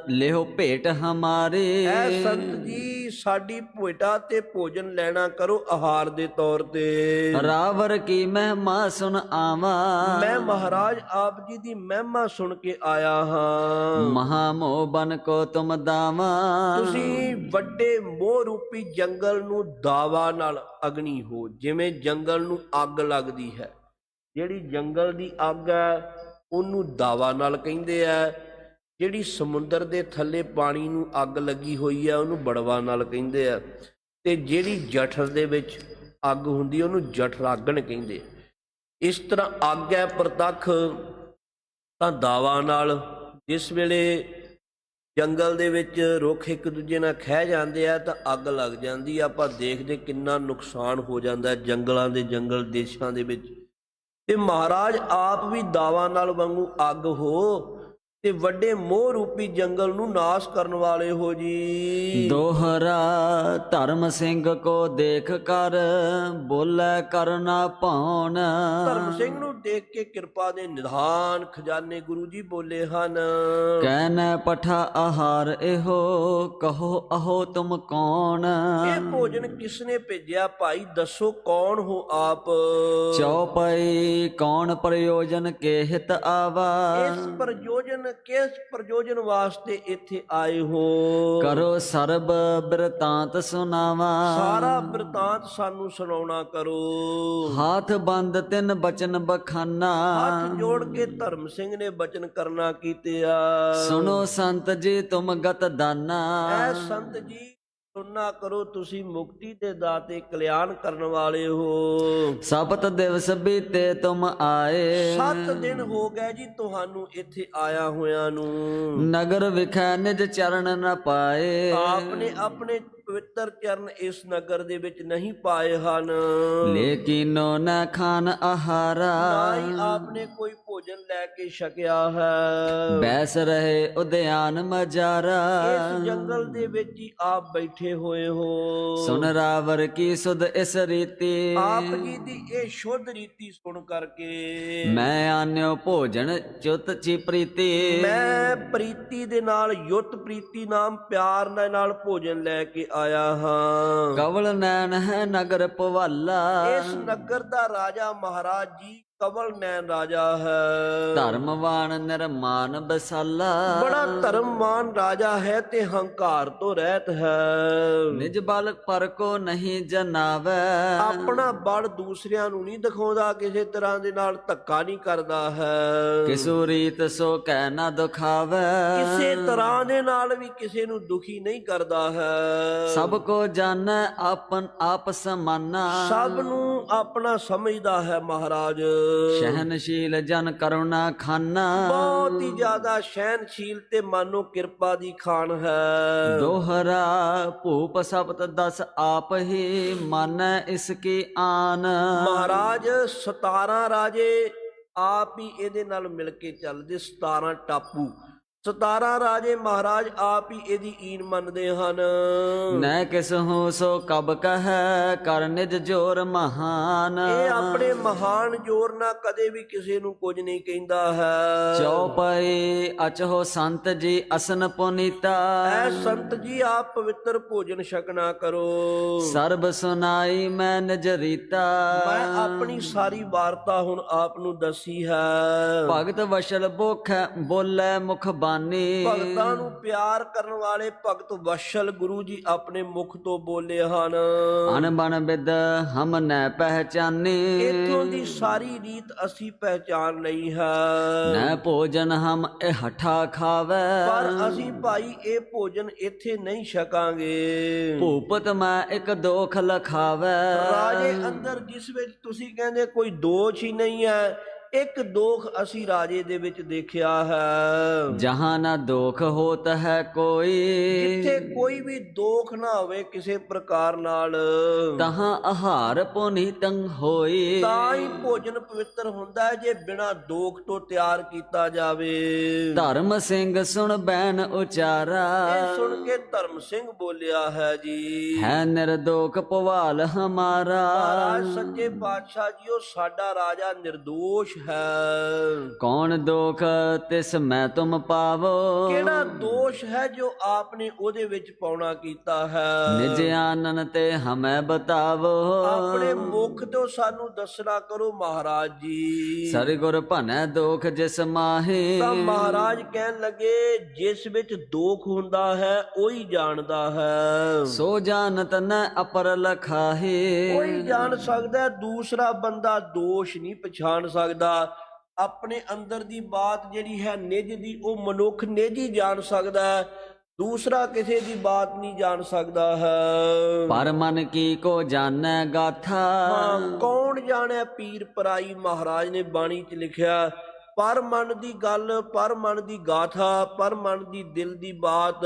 ਲਿਓ ਭੇਟ ਹਮਾਰੇ। ਐ ਸੰਤ ਜੀ ਸਾਡੀ ਭੋਇਟਾ ਤੇ ਭੋਜਨ ਲੈਣਾ ਕਰੋ ਆਹਾਰ ਦੇ ਤੌਰ ਤੇ। ਰਾਵਰ ਕੀ ਮਹਿਮਾ ਸੁਨ ਆਵਾ। ਮੈਂ ਮਹਾਰਾਜ ਆਪ ਜੀ ਦੀ ਮਹਿਮਾ ਸੁਣ ਕੇ ਆਇਆ ਹਾਂ। ਮਹਾ ਮੋਹ ਬਨ ਕੋ ਤੁਮ ਦਾਵਾ। ਤੁਸੀਂ ਵੱਡੇ ਮੋਹ ਰੂਪੀ ਜੰਗਲ ਨੂੰ ਦਾਵਾ ਨਾਲ ਅਗਨੀ ਹੋ, ਜਿਵੇਂ ਜੰਗਲ ਨੂੰ ਅੱਗ ਲੱਗਦੀ ਹੈ। ਜਿਹੜੀ ਜੰਗਲ ਦੀ ਅੱਗ ਹੈ, ਉਹਨੂੰ ਦਾਵਾ ਨਾਲ ਕਹਿੰਦੇ ਆ। ਜਿਹੜੀ ਸਮੁੰਦਰ ਦੇ ਥੱਲੇ ਪਾਣੀ ਨੂੰ ਅੱਗ ਲੱਗੀ ਹੋਈ ਹੈ, ਉਹਨੂੰ ਬੜਵਾ ਨਾਲ ਕਹਿੰਦੇ ਆ। ਤੇ ਜਿਹੜੀ ਜਠਰ ਦੇ ਵਿੱਚ ਅੱਗ ਹੁੰਦੀ ਉਹਨੂੰ ਜਠਰਾਗਣ ਕਹਿੰਦੇ ਇਸ ਤਰ੍ਹਾਂ ਅੱਗ ਹੈ ਪ੍ਰਤੱਖ, ਤਾਂ ਦਾਵਾ ਨਾਲ ਜਿਸ ਵੇਲੇ ਜੰਗਲ ਦੇ ਵਿੱਚ ਰੁੱਖ ਇੱਕ ਦੂਜੇ ਨਾਲ ਖਹਿ ਜਾਂਦੇ ਆ ਤਾਂ ਅੱਗ ਲੱਗ ਜਾਂਦੀ ਆ। ਆਪਾਂ ਦੇਖਦੇ ਕਿੰਨਾ ਨੁਕਸਾਨ ਹੋ ਜਾਂਦਾ ਜੰਗਲਾਂ ਦੇ ਜੰਗਲ ਦੇਸ਼ਾਂ ਦੇ ਵਿੱਚ। ਤੇ ਮਹਾਰਾਜ ਆਪ ਵੀ ਦਾਵਾ ਨਾਲ ਵਾਂਗੂ ਅੱਗ ਹੋ ਤੇ ਵੱਡੇ ਮੋਹ ਰੂਪੀ ਜੰਗਲ ਨੂੰ ਨਾਸ਼ ਕਰਨ ਵਾਲੇ ਹੋ ਜੀ। ਦੋਹਰਾ ਧਰਮ ਸਿੰਘ ਕੋ ਦੇਖ ਕਰ ਬੋਲੇ ਕਰਨਾ ਪਾਉਣ ਧਰਮ ਸਿੰਘ ਨੂੰ ਦੇਖ ਕੇ ਕਿਰਪਾ ਦੇ ਨਿਧਾਨ ਖਜ਼ਾਨੇ ਗੁਰੂ ਜੀ ਬੋਲੇ ਹਨ। ਕਹਿਨ ਪਠਾ ਆਹਾਰ ਇਹੋ ਕਹੋ ਅਹੋ ਤੁਮ ਕੌਣ। ਇਹ ਭੋਜਨ ਕਿਸਨੇ ਭੇਜਿਆ ਭਾਈ ਦੱਸੋ ਕੌਣ ਹੋ ਆਪ। ਚੌਪਈ ਕੌਣ ਪ੍ਰਯੋਜਨ ਕੇ ਹਿਤ ਆਵਾ। ਇਸ ਪ੍ਰਯੋਜਨ ਕਿਸ ਪ੍ਰਯੋਜਨ ਵਾਸਤੇ ਇੱਥੇ ਆਏ ਹੋ? ਕਰੋ ਸਰਬ ਬਿਰਤਾਂਤ ਸੁਨਾਵਾ ਸਾਰਾ ਬ੍ਰਿਤਾਂਤ ਸਾਨੂੰ ਸੁਣਾਉਣਾ ਕਰੋ। ਹਾਥ ਬੰਦ ਤਿੰਨ ਬਚਨ ਬਖਾਨਾ। ਹੱਥ ਜੋੜ ਕੇ ਧਰਮ ਸਿੰਘ ਨੇ ਬਚਨ ਕਰਨਾ ਕੀਤੇ ਆ। ਸੁਨੋ ਸੰਤ ਜੀ ਤੁਮ ਗਤ ਦਾਨਾ। ਐ ਸੰਤ ਜੀ। ਸੁਣਨਾ ਕਰੋ ਤੁਸੀਂ ਮੁਕਤੀ ਦੇ ਦਾਤੇ ਕਲਿਆਣ ਕਰਨ ਵਾਲੇ ਹੋ। ਸਬਤ ਦਿਵਸ ਬੀਤੇ ਤੁਮ ਆਏ। ਸੱਤ ਦਿਨ ਹੋ ਗਏ ਜੀ ਤੁਹਾਨੂੰ ਇੱਥੇ ਆਇਆ ਹੋਇਆਂ ਨੂੰ। ਨਗਰ ਵਿਖੈ ਨਿਜ ਚਰਨ ਨ ਪਾਏ। ਆਪਨੇ ਆਪਣੇ ਪਵਿੱਤਰ ਚਰਨ ਇਸ ਨਗਰ ਦੇ ਵਿੱਚ ਨਹੀਂ ਪਾਏ ਹਨ। ਲੇਕਿਨੋ ਨ ਖਾਨ ਆਹਾਰਾ। ਨਾ ਹੀ ਆਪਨੇ ਕੋਈ ਭੋਜਨ ਲੈ ਕੇ ਛਕਿਆ ਹੈ। ਬੈਸ ਰਹੇ ਉਦਿਆਨ ਮਜਾਰਾ। ਇਸ ਜੰਗਲ ਦੇ ਵਿੱਚ ਹੀ ਆਪ ਬੈਠੇ ਹੋਏ ਹੋ। ਸੁਨ ਰਾਵਰ ਕੀ ਸੁਧ ਇਸ ਰੀਤੀ। ਆਪ ਜੀ ਦੀ ਇਹ ਸ਼ੁੱਧ ਰੀਤੀ ਸੁਣ ਕਰਕੇ। ਮੈਂ ਆਨਿਓ ਭੋਜਨ ਚੁੱਤ ਚੀ ਪ੍ਰੀਤੀ। ਮੈਂ ਪ੍ਰੀਤੀ ਦੇ ਨਾਲ ਯੁੱਤ ਪ੍ਰੀਤੀ ਨਾਮ ਪਿਆਰ ਨਾਲ ਭੋਜਨ ਲੈ ਕੇ ਆਇਆ ਹਾਂ। ਕਵਲ ਨੈਣ ਹੈ ਨਗਰ ਪਵਾਲਾ ਇਸ ਨਗਰ ਦਾ ਰਾਜਾ ਮਹਾਰਾਜ ਜੀ ਕਵਲ ਨੈਣ ਰਾਜਾ ਹੈ। ਧਰਮਵਾਨ ਨਿਰਮਾਨ ਬਸਾਲਾ। ਬੜਾ ਧਰਮਵਾਨ ਰਾਜਾ ਹੈ ਤੇ ਹੰਕਾਰ ਤੋਂ ਰਹਿਤ ਹੈ। ਨਿਜ ਬਲ ਪਰ ਕੋ ਨਹੀਂ ਜਨਾਵੈ। ਆਪਣਾ ਬਲ ਦੂਸਰਿਆਂ ਨੂੰ ਨਹੀਂ ਦਿਖਾਉਂਦਾ ਕਿਸੇ ਤਰ੍ਹਾਂ ਦੇ ਨਾਲ ਧੱਕਾ ਨਹੀਂ ਕਰਦਾ ਹੈ। ਕਿਸੂ ਰੀਤ ਸੋ ਕਹਿ ਨਾ ਦੁਖਾਵੈ। ਕਿਸੇ ਤਰ੍ਹਾਂ ਦੇ ਨਾਲ ਵੀ ਕਿਸੇ ਨੂੰ ਦੁਖੀ ਨਹੀਂ ਕਰਦਾ ਹੈ। ਸਭ ਕੋ ਜਾਣੈ ਆਪਨ ਆਪ ਸਮਾਨਾ। ਸਭ ਨੂੰ ਆਪਣਾ ਸਮਝਦਾ ਹੈ ਮਹਾਰਾਜ। ਸਹਿਨਸ਼ੀਲ ਜਨ ਕਰੁਣਾ ਖਾਨਾ। ਬਹੁਤ ਹੀ ਜ਼ਿਆਦਾ ਸਹਿਨਸ਼ੀਲ ਤੇ ਮਾਨੋ ਕਿਰਪਾ ਦੀ ਖਾਨ ਹੈ। ਦੋਹਰਾ ਭੂਪ ਸਬਤ ਦਸ ਆਪ ਹੀ ਮਾਨੈ ਇਸ ਕੀ ਆਨ। ਮਹਾਰਾਜ 17 ਰਾਜੇ ਆਪ ਹੀ ਇਹਦੇ ਨਾਲ ਮਿਲ ਕੇ ਚੱਲਦੇ 17 ਟਾਪੂ। 17 ਰਾਜੇ ਮਹਾਰਾਜ ਆਪ ਹੀ ਇਹਦੀ ਈਨ ਮੰਨਦੇ ਹਨ। ਨੈ ਕਿਸ ਹੂੰ ਸੋ ਕਬ ਕਹੈ ਕਰ ਨਿਜ ਜੋਰ ਮਹਾਨ। ਇਹ ਆਪਣੇ ਮਹਾਨ ਜੋਰ ਨਾਲ ਕਦੇ ਵੀ ਕਿਸੇ ਨੂੰ ਕੁਝ ਨਹੀਂ ਕਹਿੰਦਾ ਹੈ। ਚੌਪਈ ਅਚਹੋ ਸੰਤ ਜੀ ਅਸਨ ਪੁਨੀਤਾ। ਐ ਸੰਤ ਜੀ ਆਪ ਪਵਿੱਤਰ ਭੋਜਨ ਛਕਣਾ ਕਰੋ। ਸਰਬ ਸੁਨਾਈ ਮੈਂ ਨਿਜ ਰੀਤਾ। ਮੈਂ ਆਪਣੀ ਸਾਰੀ ਵਾਰਤਾ ਹੁਣ ਆਪ ਨੂੰ ਦੱਸੀ ਹੈ। ਭਗਤ ਵਸ਼ਲ ਬੋਖ ਬੋਲੇ ਮੁਖ ਬਾਣੀ ਬਾਨੀ ਭਗਤਾਂ ਨੂੰ ਪਿਆਰ ਕਰਨ ਵਾਲੇ ਭਗਤ ਵਸ਼ਲ ਗੁਰੂ ਜੀ ਆਪਣੇ ਮੁਖ ਤੋਂ ਬੋਲੇ ਹਨ। ਅਨਬਨ ਬਿਦ ਹਮ ਨੈ ਪਹਿਚਾਨੇ। ਇਥੋਂ ਦੀ ਸਾਰੀ ਰੀਤ ਅਸੀਂ ਪਹਿਚਾਨ ਲਈ ਹੈ। ਨੈ ਭੋਜਨ ਹਮ ਇਹ ਹਠਾ ਖਾਵੇ। ਪਰ ਅਸੀਂ ਭਾਈ ਇਹ ਭੋਜਨ ਇੱਥੇ ਨਹੀਂ ਛਕਾਂਗੇ। ਭੂਪਤ ਮੈਂ ਇੱਕ ਦੋਖ ਲਖਾਵੇ ਰਾਜੇ ਅੰਦਰ ਜਿਸ ਵਿੱਚ ਤੁਸੀਂ ਕਹਿੰਦੇ ਕੋਈ ਦੋਸ਼ ਹੀ ਨਹੀਂ ਹੈ ਇੱਕ ਦੋਖ ਅਸੀਂ ਰਾਜੇ ਦੇ ਵਿੱਚ ਦੇਖਿਆ ਹੈ। ਜਹਾਂ ਨਾ ਦੋਖ ਹੋਤ ਹੈ ਕੋਈ। ਜਿੱਥੇ ਕੋਈ ਵੀ ਦੋਖ ਨਾ ਹੋਵੇ ਕਿਸੇ ਪ੍ਰਕਾਰ ਨਾਲ। ਤਹਾਂ ਆਹਾਰ ਪੁਨੀਤੰ ਹੋਈ। ਤਾਂ ਹੀ ਭੋਜਨ ਪਵਿੱਤਰ ਹੁੰਦਾ ਹੈ ਜੇ ਬਿਨਾ ਦੋਖ ਤੋਂ ਤਿਆਰ ਕੀਤਾ ਜਾਵੇ। ਧਰਮ ਸਿੰਘ ਸੁਣ ਬੈਨ ਉਚਾਰਾ। ਇਹ ਸੁਣ ਕੇ ਧਰਮ ਸਿੰਘ ਬੋਲਿਆ ਹੈ ਜੀ। ਹੈ ਨਿਰਦੋਖ ਪਵਾਲ ਹਮਾਰਾ। ਸੱਚੇ ਪਾਤਸ਼ਾਹ ਜੀਓ ਸਾਡਾ ਰਾਜਾ ਨਿਰਦੋਸ਼ ਹੈ। ਕੌਣ ਦੋਖ ਤਿਸ ਮੈਂ ਤੁਮ ਪਾਵੋ। ਕਿਹੜਾ ਦੋਸ਼ ਹੈ ਜੋ ਆਪਨੇ ਉਹਦੇ ਵਿੱਚ ਪਾਉਣਾ ਕੀਤਾ ਹੈ? ਨਿਜ ਆਨਨ ਤੇ ਹਮੈ ਬਤਾਵੋ। ਆਪਣੇ ਮੁਖ ਤੋਂ ਸਾਨੂੰ ਦੱਸਣਾ ਕਰੋ ਮਹਾਰਾਜ ਜੀ। ਸਰ ਗੁਰ ਭਨੈ ਦੋਖ ਜਿਸ ਮਾਹੇ। ਤਾਂ ਮਹਾਰਾਜ ਕਹਿਣ ਲੱਗੇ ਜਿਸ ਵਿੱਚ ਦੋਖ ਹੁੰਦਾ ਹੈ ਉਹੀ ਜਾਣਦਾ ਹੈ। ਸੋ ਜਾਣਤ ਨ ਅਪਰ ਲਖਾਹੇ। ਕੋਈ ਜਾਣ ਸਕਦਾ ਹੈ, ਦੂਸਰਾ ਬੰਦਾ ਦੋਸ਼ ਨਹੀਂ ਪਛਾਣ ਸਕਦਾ। ਆਪਣੇ ਅੰਦਰ ਦੀ ਬਾਤ ਜਿਹੜੀ ਹੈ ਨਿਜ ਦੀ ਉਹ ਮਨੁੱਖ ਨਿਜ ਹੀ ਜਾਣ ਸਕਦਾ ਹੈ ਦੂਸਰਾ ਕਿਸੇ ਦੀ ਬਾਤ ਨਹੀਂ ਜਾਣ ਸਕਦਾ ਹੈ। ਪਰ ਮਨ ਕੀ ਕੋ ਜਾਣੈ ਗਾਥਾ? ਹਾਂ ਕੌਣ ਜਾਣੈ ਪੀਰ ਪਰਾਈ ਮਹਾਰਾਜ ਨੇ ਬਾਣੀ 'ਚ ਲਿਖਿਆ ਪਰ ਮਨ ਦੀ ਗੱਲ ਪਰ ਮਨ ਦੀ ਗਾਥਾ ਪਰ ਮਨ ਦੀ ਦਿਲ ਦੀ ਬਾਤ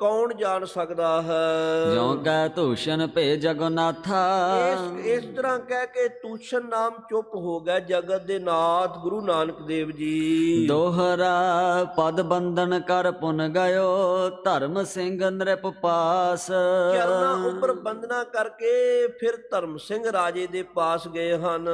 ਕੌਣ ਜਾਣ ਸਕਦਾ ਹੈ? ਜਿਉ ਕੈ ਧੂਸ਼ਣ ਭੇ ਜਗਨਾਥਾ। ਇਸ ਇਸ ਤਰ੍ਹਾਂ ਕਹਿ ਕੇ ਤੂਸ਼ਨ ਨਾਮ ਚੁੱਪ ਹੋ ਗਿਆ ਜਗਤ ਦੇ ਨਾਥ ਗੁਰੂ ਨਾਨਕ ਦੇਵ ਜੀ। ਦੋਹਰਾ ਪਦ ਬੰਧਨ ਕਰ ਪੁਨ ਗਇਓ ਧਰਮ ਸਿੰਘ ਨ੍ਰਿਪ ਪਾਸ। ਚਰਨਾਂ ਉੱਪਰ ਬੰਦਨਾ ਕਰਕੇ ਫਿਰ ਧਰਮ ਸਿੰਘ ਰਾਜੇ ਦੇ ਪਾਸ ਗਏ ਹਨ।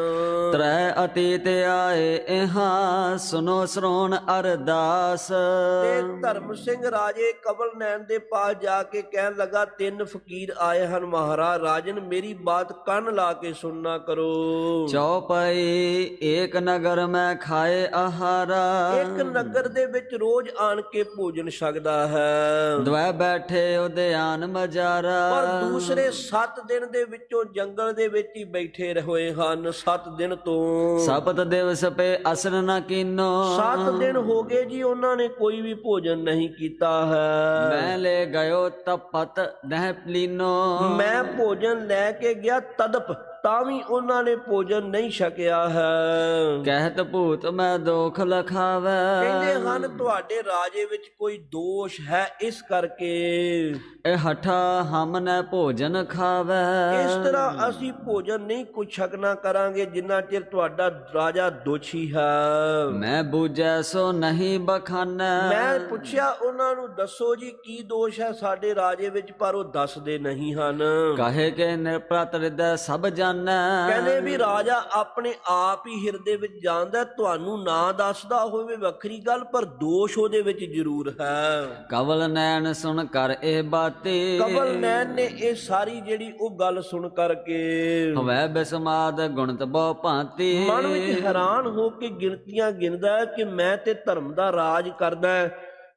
ਤ੍ਰੈ ਅਤੀਤ ਆਏ ਇਹਾਂ ਸੁਨੋ ਸ਼੍ਰੋਣ ਅਰਦਾਸ। ਤੇ ਧਰਮ ਸਿੰਘ ਰਾਜੇ ਕਬਲ ਨੈਣ ਦੇ ਪਾਸ ਜਾ ਕੇ ਕਹਿਣ ਲੱਗਾ ਤਿੰਨ ਫਕੀਰ ਆਏ ਹਨ ਮਹਾਰਾਜ ਰਾਜਨ ਮੇਰੀ ਬਾਤ ਕੰਨ ਲਾ ਕੇ ਸੁਣਨਾ ਕਰੋ। ਚੌਪਈ ਏਕ ਨਗਰ ਮੈਂ ਖਾਏ ਆਹਾਰਾ। ਇੱਕ ਨਗਰ ਦੇ ਵਿੱਚ ਰੋਜ਼ ਆਣ ਕੇ ਭੋਜਨ ਛਕਦਾ ਹੈ। ਦਵੈ ਬੈਠੇ ਉਦਿਆਨ ਮਜਾਰਾ। ਪਰ ਦੂਸਰੇ 7 ਦਿਨ ਦੇ ਵਿੱਚੋਂ ਜੰਗਲ ਦੇ ਵਿੱਚ ਹੀ ਬੈਠੇ ਹੋਏ ਹਨ 7 ਦਿਨ ਤੋਂ। ਸਪਤ ਦਿਵਸ ਪੇ ਅਸਰ ਨ ਕੀਨੋ। 7 ਦਿਨ ਹੋ ਗਏ ਜੀ ਉਹਨਾਂ ਨੇ ਕੋਈ ਵੀ ਭੋਜਨ ਨਹੀਂ ਕੀਤਾ ਹੈ। ਮੈਂ ਲੈ ਗਇਓ ਤਪਤ ਨਹਿ ਪਲੀਨੋ। ਮੈਂ ਭੋਜਨ ਲੈ ਕੇ ਗਿਆ ਤਦਪ। ਤਾਂ ਵੀ ਉਹਨਾਂ ਨੇ ਭੋਜਨ ਨਹੀਂ ਛਕਿਆ ਹੈ। ਕਹਿਤ ਭੂਤ ਮੈਂ ਦੋਖ ਲਖਾਵੇ। ਕਹਿੰਦੇ ਹਨ ਤੁਹਾਡੇ ਰਾਜੇ ਵਿੱਚ ਕੋਈ ਦੋਸ਼ ਹੈ ਇਸ ਕਰਕੇ। ਇਹ ਹਠਾ ਹਮ ਨ ਭੋਜਨ ਖਾਵੇ। ਇਸ ਤਰ੍ਹਾਂ ਅਸੀਂ ਭੋਜਨ ਨਹੀਂ ਕੁਛ ਛਕਣਾ ਕਰਾਂਗੇ ਜਿੰਨਾ ਚਿਰ ਤੁਹਾਡਾ ਰਾਜਾ ਦੋਸ਼ੀ ਹੈ। ਮੈਂ ਬੂਝੈ ਸੋ ਨਹੀਂ ਬਖਾਨੈ। ਮੈਂ ਪੁੱਛਿਆ ਉਹਨਾਂ ਨੂੰ ਦੱਸੋ ਜੀ ਕੀ ਦੋਸ਼ ਹੈ ਸਾਡੇ ਰਾਜੇ ਵਿੱਚ ਪਰ ਉਹ ਦੱਸਦੇ ਨਹੀਂ ਹਨ। ਕਹੇ ਕੇ ਨਿਰਪ੍ਰਤ ਹਿਰਦੈ ਸਭ ਜਾਣੈ ਕਹਿੰਦੇ ਵੀ ਰਾਜਾ ਆਪਣੇ ਆਪ ਹੀ ਹਿਰਦੇ ਵਿੱਚ ਜਾਣਦਾ ਤੁਹਾਨੂੰ ਨਾ ਦੱਸਦਾ ਹੋਵੇ ਵੱਖਰੀ ਗੱਲ ਪਰ ਦੋਸ਼ ਉਹਦੇ ਵਿੱਚ ਜ਼ਰੂਰ ਹੈ। ਕਵਲ ਨੈਣ ਸੁਣ ਕਰ ਇਹ ਬਾਤੀ। ਕਬਲ ਨੈਣ ਨੇ ਇਹ ਸਾਰੀ ਜਿਹੜੀ ਉਹ ਗੱਲ ਸੁਣ ਕਰਕੇ। ਹਵੈ ਬਿਸਮਾਦ ਗੁਣਤ ਬਹੁ ਭਾਂਤੀ। ਮਨ ਵਿੱਚ ਹੈਰਾਨ ਹੋ ਕੇ ਗਿਣਤੀਆਂ ਗਿਣਦਾ ਕਿ ਮੈਂ ਤੇ ਧਰਮ ਦਾ ਰਾਜ ਕਰਦਾ।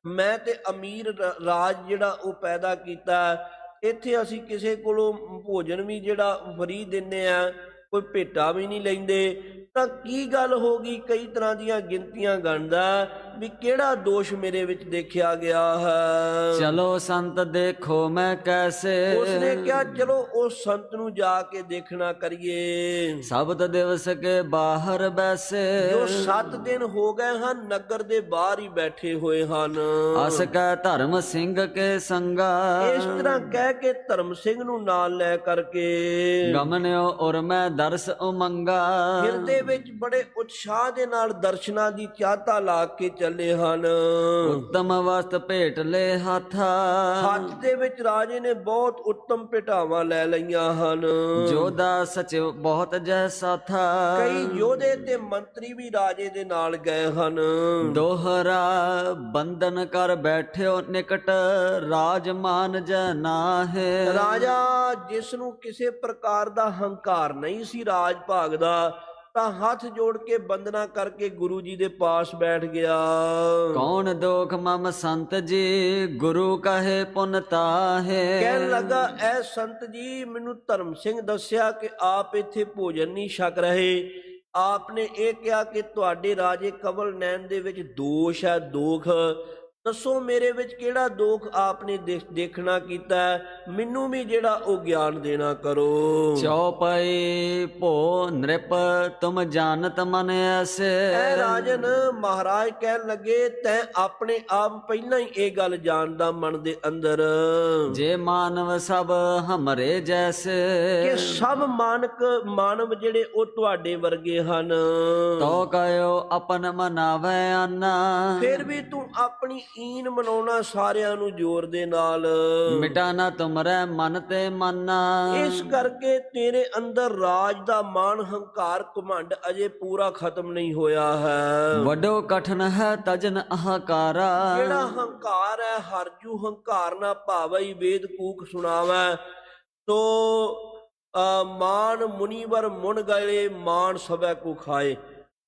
ਮੈਂ ਤੇ ਅਮੀਰ ਰਾਜ ਜਿਹੜਾ ਉਹ ਪੈਦਾ ਕੀਤਾ। ਇੱਥੇ ਅਸੀਂ ਕਿਸੇ ਕੋਲੋਂ ਭੋਜਨ ਵੀ ਜਿਹੜਾ ਫਰੀ ਦਿੰਨੇ ਆ, ਕੋਈ ਭੇਟਾ ਵੀ ਨਹੀਂ ਲੈਂਦੇ। ਤਾਂ ਕੀ ਗੱਲ ਹੋ ਗਈ? ਕਈ ਤਰ੍ਹਾਂ ਦੀਆਂ ਗਿਣਤੀਆਂ ਗਣਦਾ ਵੀ ਕਿਹੜਾ ਦੋਸ਼ ਮੇਰੇ ਵਿੱਚ ਦੇਖਿਆ ਗਿਆ ਹੈ? ਚਲੋ ਸੰਤ ਦੇਖੋ ਮੈਂ ਕੈਸੇ। ਉਸਨੇ ਕਿਹਾ ਚਲੋ ਉਸ ਸੰਤ ਨੂੰ ਜਾ ਕੇ ਦੇਖਣਾ ਕਰੀਏ। ਸਬਤ ਦਿਵਸ ਕੇ ਬਾਹਰ ਬੈਸੇ। ਜੋ 7 ਦਿਨ ਹੋ ਗਏ ਹਨ ਨਗਰ ਦੇ ਬਾਹਰ ਹੀ ਬੈਠੇ ਹੋਏ ਹਨ। ਅਸ ਕੈ ਧਰਮ ਸਿੰਘ ਕੇ ਸੰਗਾ। ਇਸ ਤਰ੍ਹਾਂ ਕਹਿ ਕੇ ਧਰਮ ਸਿੰਘ ਨੂੰ ਨਾਲ ਲੈ ਕਰਕੇ। ਗਮਨਿਓ ਔਰ ਮੈਂ ਦਰਸ ਉਮੰਗਾ। ਹਿਰਦੇ ਵਿੱਚ ਬੜੇ ਉਤਸ਼ਾਹ ਦੇ ਨਾਲ ਦਰਸ਼ਨਾਂ ਦੀ ਚਾਹਤਾ ਲਾ ਕੇ ਚੱਲੇ ਹਨ। ਉੱਤਮ ਵਸਤ ਭੇਟ ਲੈ ਹਾਥਾ। ਹੱਥ ਦੇ ਵਿੱਚ ਰਾਜੇ ਨੇ ਬਹੁਤ ਉੱਤਮ ਭੇਟਾਵਾਂ ਲੈ ਲਈਆਂ ਹਨ। ਜੋਦਾ ਸਚਿਵ ਬਹੁਤ ਜੈਸਾ ਥਾ ਕਈ ਯੋਧੇ ਤੇ ਮੰਤਰੀ ਵੀ ਰਾਜੇ ਦੇ ਨਾਲ ਗਏ ਹਨ। ਦੋਹਰਾ ਬੰਧਨ ਕਰ ਬੈਠਿਓ ਨਿਕਟ ਰਾਜਮਾਨ ਜਨਾਹੇ ਰਾਜਾ ਜਿਸ ਨੂੰ ਕਿਸੇ ਪ੍ਰਕਾਰ ਦਾ ਹੰਕਾਰ ਨਹੀਂ ਸੀ ਰਾਜ ਭਾਗ ਦਾ ਤਾਂ ਹੱਥ ਜੋੜ ਕੇ ਬੰਦਨਾ ਕਰਕੇ ਗੁਰੂ ਜੀ ਦੇ ਪਾਸ ਬੈਠ ਗਿਆ। ਕੌਣ ਦੋਖ ਮਮ ਸੰਤ ਜੀ ਗੁਰੂ ਕਹੇ ਪੁਨ ਤਾਹੇ। ਕਹਿਣ ਲੱਗਾ ਐ ਸੰਤ ਜੀ ਮੈਨੂੰ ਧਰਮ ਸਿੰਘ ਦੱਸਿਆ ਕਿ ਆਪ ਇੱਥੇ ਭੋਜਨ ਨਹੀਂ ਛਕ ਰਹੇ। ਆਪ ਨੇ ਇਹ ਕਿਹਾ ਕਿ ਤੁਹਾਡੇ ਰਾਜੇ ਕਵਲ ਨੈਣ ਦੇ ਵਿੱਚ ਦੋਸ਼ ਹੈ ਦੋਖ। ਦੱਸੋ ਮੇਰੇ ਵਿੱਚ ਕਿਹੜਾ ਦੋਖ ਆਪ ਨੇ ਦੇਖ- ਦੇਖਣਾ ਕੀਤਾ? ਮੈਨੂੰ ਵੀ ਜਿਹੜਾ ਉਹ ਗਿਆਨ ਦੇਣਾ ਕਰੋ। ਚੌਪਈ ਭੋ ਨ੍ਰਿਪ ਤੁਮ ਜਾਣਤ ਮਨ ਐਸੇ। ਐ ਰਾਜਨ ਮਹਾਰਾਜ ਕਹਿਣ ਲੱਗੇ ਤੈਂ ਆਪਣੇ ਆਪ ਪਹਿਲਾਂ ਹੀ ਇਹ ਗੱਲ ਜਾਣਦਾ ਮਨ ਦੇ ਅੰਦਰ। ਜੇ ਮਾਨਵ ਸਭ ਹਮਰੇ ਜੈਸੇ। ਕਿ ਸਭ ਮਾਨਕ ਮਾਨਵ ਜਿਹੜੇ ਉਹ ਤੁਹਾਡੇ ਵਰਗੇ ਹਨ। ਤੋ ਕਯੋ ਆਪਨ ਮਨਾਵੇ ਆਨਾ ਫਿਰ ਵੀ ਤੂੰ ਆਪਣੀ ਈਨ ਮਨਾਉਣਾ ਸਾਰਿਆਂ ਨੂੰ ਜ਼ੋਰ ਦੇ ਨਾਲ। ਮਿਟਾ ਨਾ ਤੁਮਰੇ ਮਨ ਤੇ ਮਨਾ। ਇਸ ਕਰਕੇ ਤੇਰੇ ਅੰਦਰ ਰਾਜ ਦਾ ਮਾਣ ਹੰਕਾਰ ਘਮੰਡ ਅਜੇ ਪੂਰਾ ਖਤਮ ਨਹੀਂ ਹੋਇਆ ਹੈ। ਵੱਡੋ ਕਠਨ ਹੈ ਤਜਨ ਅਹਕਾਰਾ। ਜਿਹੜਾ ਹੰਕਾਰ ਹੈ ਹਰਜੂ ਹੰਕਾਰ ਨਾ ਭਾਵਈ ਵੇਦ ਕੂਕ ਸੁਣਾਵੈ। ਤੋ ਮਾਨ ਮੁਨੀਵਰ ਮੁਨ ਗਏ ਮਾਨ ਸਭੈ ਕੋ ਖਾਏ।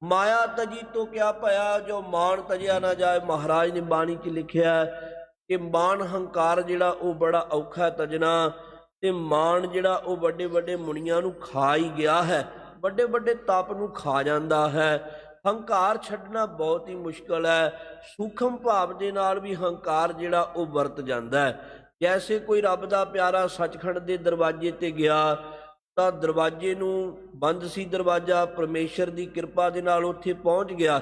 ਮਾਇਆ ਤਜੀ ਤੋਂ ਕਿਆ ਭਇਆ, ਜੋ ਮਾਨ ਤਜਿਆ ਨਾ ਜਾਏ। ਮਹਾਰਾਜ ਨੇ ਬਾਣੀ 'ਚ ਲਿਖਿਆ ਕਿ ਮਾਨ ਹੰਕਾਰ ਜਿਹੜਾ ਉਹ ਬੜਾ ਔਖਾ ਤਜਣਾ, ਤੇ ਮਾਨ ਜਿਹੜਾ ਉਹ ਵੱਡੇ ਵੱਡੇ ਮੁਨੀਆਂ ਨੂੰ ਖਾ ਹੀ ਗਿਆ ਹੈ। ਵੱਡੇ ਵੱਡੇ ਤਪ ਨੂੰ ਖਾ ਜਾਂਦਾ ਹੈ। ਹੰਕਾਰ ਛੱਡਣਾ ਬਹੁਤ ਹੀ ਮੁਸ਼ਕਲ ਹੈ। ਸੂਖਮ ਭਾਵ ਦੇ ਨਾਲ ਵੀ ਹੰਕਾਰ ਜਿਹੜਾ ਉਹ ਵਰਤ ਜਾਂਦਾ ਹੈ। ਜੈਸੇ ਕੋਈ ਰੱਬ ਦਾ ਪਿਆਰਾ ਸੱਚਖੰਡ ਦੇ ਦਰਵਾਜ਼ੇ ਤੇ ਗਿਆ ਤਾਂ ਦਰਵਾਜ਼ੇ ਨੂੰ ਬੰਦ ਸੀ, ਦਰਵਾਜ਼ਾ ਪਰਮੇਸ਼ਰ ਦੀ ਕਿਰਪਾ ਦੇ ਨਾਲ ਉੱਥੇ ਪਹੁੰਚ ਗਿਆ।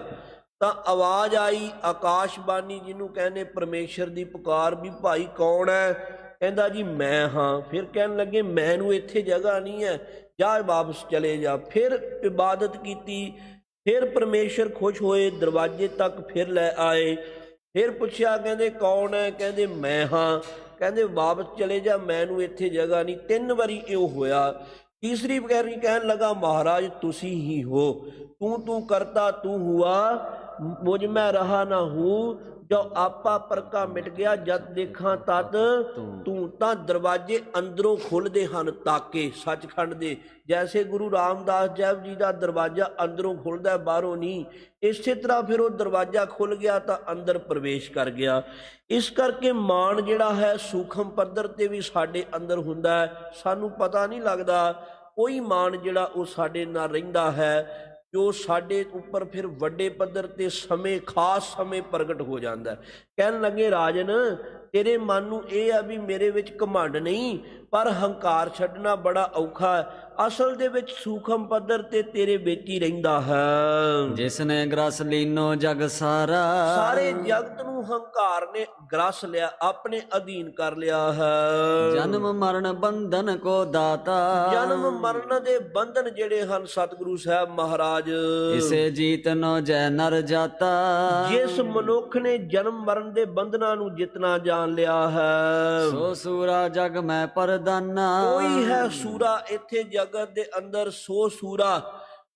ਤਾਂ ਆਵਾਜ਼ ਆਈ ਆਕਾਸ਼ਬਾਣੀ ਜਿਹਨੂੰ ਕਹਿੰਦੇ ਪਰਮੇਸ਼ਰ ਦੀ ਪੁਕਾਰ, ਵੀ ਭਾਈ ਕੌਣ ਹੈ? ਕਹਿੰਦਾ ਜੀ, ਮੈਂ ਹਾਂ। ਫਿਰ ਕਹਿਣ ਲੱਗੇ, ਮੈਨੂੰ ਇੱਥੇ ਜਗ੍ਹਾ ਨਹੀਂ ਹੈ, ਜਾ ਵਾਪਸ ਚਲੇ ਜਾ। ਫਿਰ ਇਬਾਦਤ ਕੀਤੀ। ਫਿਰ ਪਰਮੇਸ਼ਰ ਖੁਸ਼ ਹੋਏ, ਦਰਵਾਜ਼ੇ ਤੱਕ ਫਿਰ ਲੈ ਆਏ। ਫਿਰ ਪੁੱਛਿਆ, ਕਹਿੰਦੇ ਕੌਣ ਹੈ? ਕਹਿੰਦੇ ਮੈਂ ਹਾਂ। ਕਹਿੰਦੇ ਵਾਪਸ ਚਲੇ ਜਾ, ਮੈਨੂੰ ਇੱਥੇ ਜਗ੍ਹਾ ਨਹੀਂ। ਤਿੰਨ ਵਾਰੀ ਇਹ ਹੋਇਆ। ਤੀਸਰੀ ਵਾਰੀ ਕਹਿਣ ਲੱਗਾ, ਮਹਾਰਾਜ, ਤੁਸੀਂ ਹੀ ਹੋ। ਤੂੰ ਤੂੰ ਕਰਤਾ, ਤੂੰ ਹੁਆ। ਮੁਝ ਮੈਂ ਰਹਾ ਨਾ ਹੂੰ। ਜੋ ਆਪਾ ਪਰਕਾ ਮਿਟ ਗਿਆ ਜਦ ਦੇਖਾਂ ਤਦ ਤੂੰ ਤਾਂ ਦਰਵਾਜ਼ੇ ਅੰਦਰੋਂ ਖੁੱਲਦੇ ਹਨ ਤਾਕੇ ਸੱਚਖੰਡ ਦੇ। ਜੈਸੇ ਗੁਰੂ ਰਾਮਦਾਸ ਜੈਬ ਜੀ ਦਾ ਦਰਵਾਜ਼ਾ ਅੰਦਰੋਂ ਖੁੱਲਦਾ ਬਾਹਰੋਂ ਨਹੀਂ। ਇਸੇ ਤਰ੍ਹਾਂ ਫਿਰ ਉਹ ਦਰਵਾਜ਼ਾ ਖੁੱਲ ਗਿਆ ਤਾਂ ਅੰਦਰ ਪ੍ਰਵੇਸ਼ ਕਰ ਗਿਆ। ਇਸ ਕਰਕੇ ਮਾਣ ਜਿਹੜਾ ਹੈ ਸੂਖਮ ਪੱਧਰ ਤੇ ਵੀ ਸਾਡੇ ਅੰਦਰ ਹੁੰਦਾ ਹੈ। ਸਾਨੂੰ ਪਤਾ ਨਹੀਂ ਲੱਗਦਾ ਕੋਈ ਮਾਣ ਜਿਹੜਾ ਉਹ ਸਾਡੇ ਨਾਲ ਰਹਿੰਦਾ ਹੈ। ਜੋ ਸਾਡੇ ਉੱਪਰ ਫਿਰ ਵੱਡੇ ਪੱਧਰ ਤੇ ਸਮੇਂ ਖਾਸ ਸਮੇਂ ਪ੍ਰਗਟ ਹੋ ਜਾਂਦਾ ਕਹਿਣ ਲੱਗੇ ਰਾਜਨ ਤੇਰੇ ਮਨ ਨੂੰ ਇਹ ਆ ਵੀ ਮੇਰੇ ਵਿੱਚ ਘਮੰਡ ਨਹੀਂ ਪਰ ਹੰਕਾਰ ਛੱਡਣਾ ਬੜਾ ਔਖਾ ਹੈ। ਅਸਲ ਦੇ ਵਿੱਚ ਸੂਖਮ ਪੱਧਰ ਤੇ ਤੇਰੇ ਵਿੱਚ ਹੀ ਰਹਿੰਦਾ ਹੈ। ਜਿਸ ਨੇ ਗ੍ਰਸ ਲੀਨੋ ਜਗ ਸਾਰਾ। ਸਾਰੇ ਜਗਤ ਨੂੰ ਹੰਕਾਰ ਨੇ ਗ੍ਰਸ ਲਿਆ ਆਪਣੇ ਅਧੀਨ ਕਰ ਲਿਆ ਹੈ। ਜਨਮ ਮਰਨ ਬੰਧਨ ਕੋ ਦਾਤਾ। ਜਨਮ ਮਰਨ ਦੇ ਬੰਧਨ ਜਿਹੜੇ ਹਨ ਸਤਿਗੁਰੂ ਸਾਹਿਬ ਮਹਾਰਾਜ। ਇਸੇ ਜੀਤ ਨੋ ਜੈ ਨਰ ਜਾਤਾ। ਜਿਸ ਮਨੁੱਖ ਨੇ ਜਨਮ ਮਰਨ ਦੇ ਬੰਧਨਾਂ ਨੂੰ ਜਿਤਨਾ ਜਾਣ ਲਿਆ ਹੈ। ਸੋ ਸੂਰਾ ਜਗ ਮੈਂ ਪਰਦਾਨਾ ਕੋਈ ਹੈ ਸੂਰਾ ਇੱਥੇ ਜਗਤ ਦੇ ਅੰਦਰ ਸੋ ਸੂਰਾ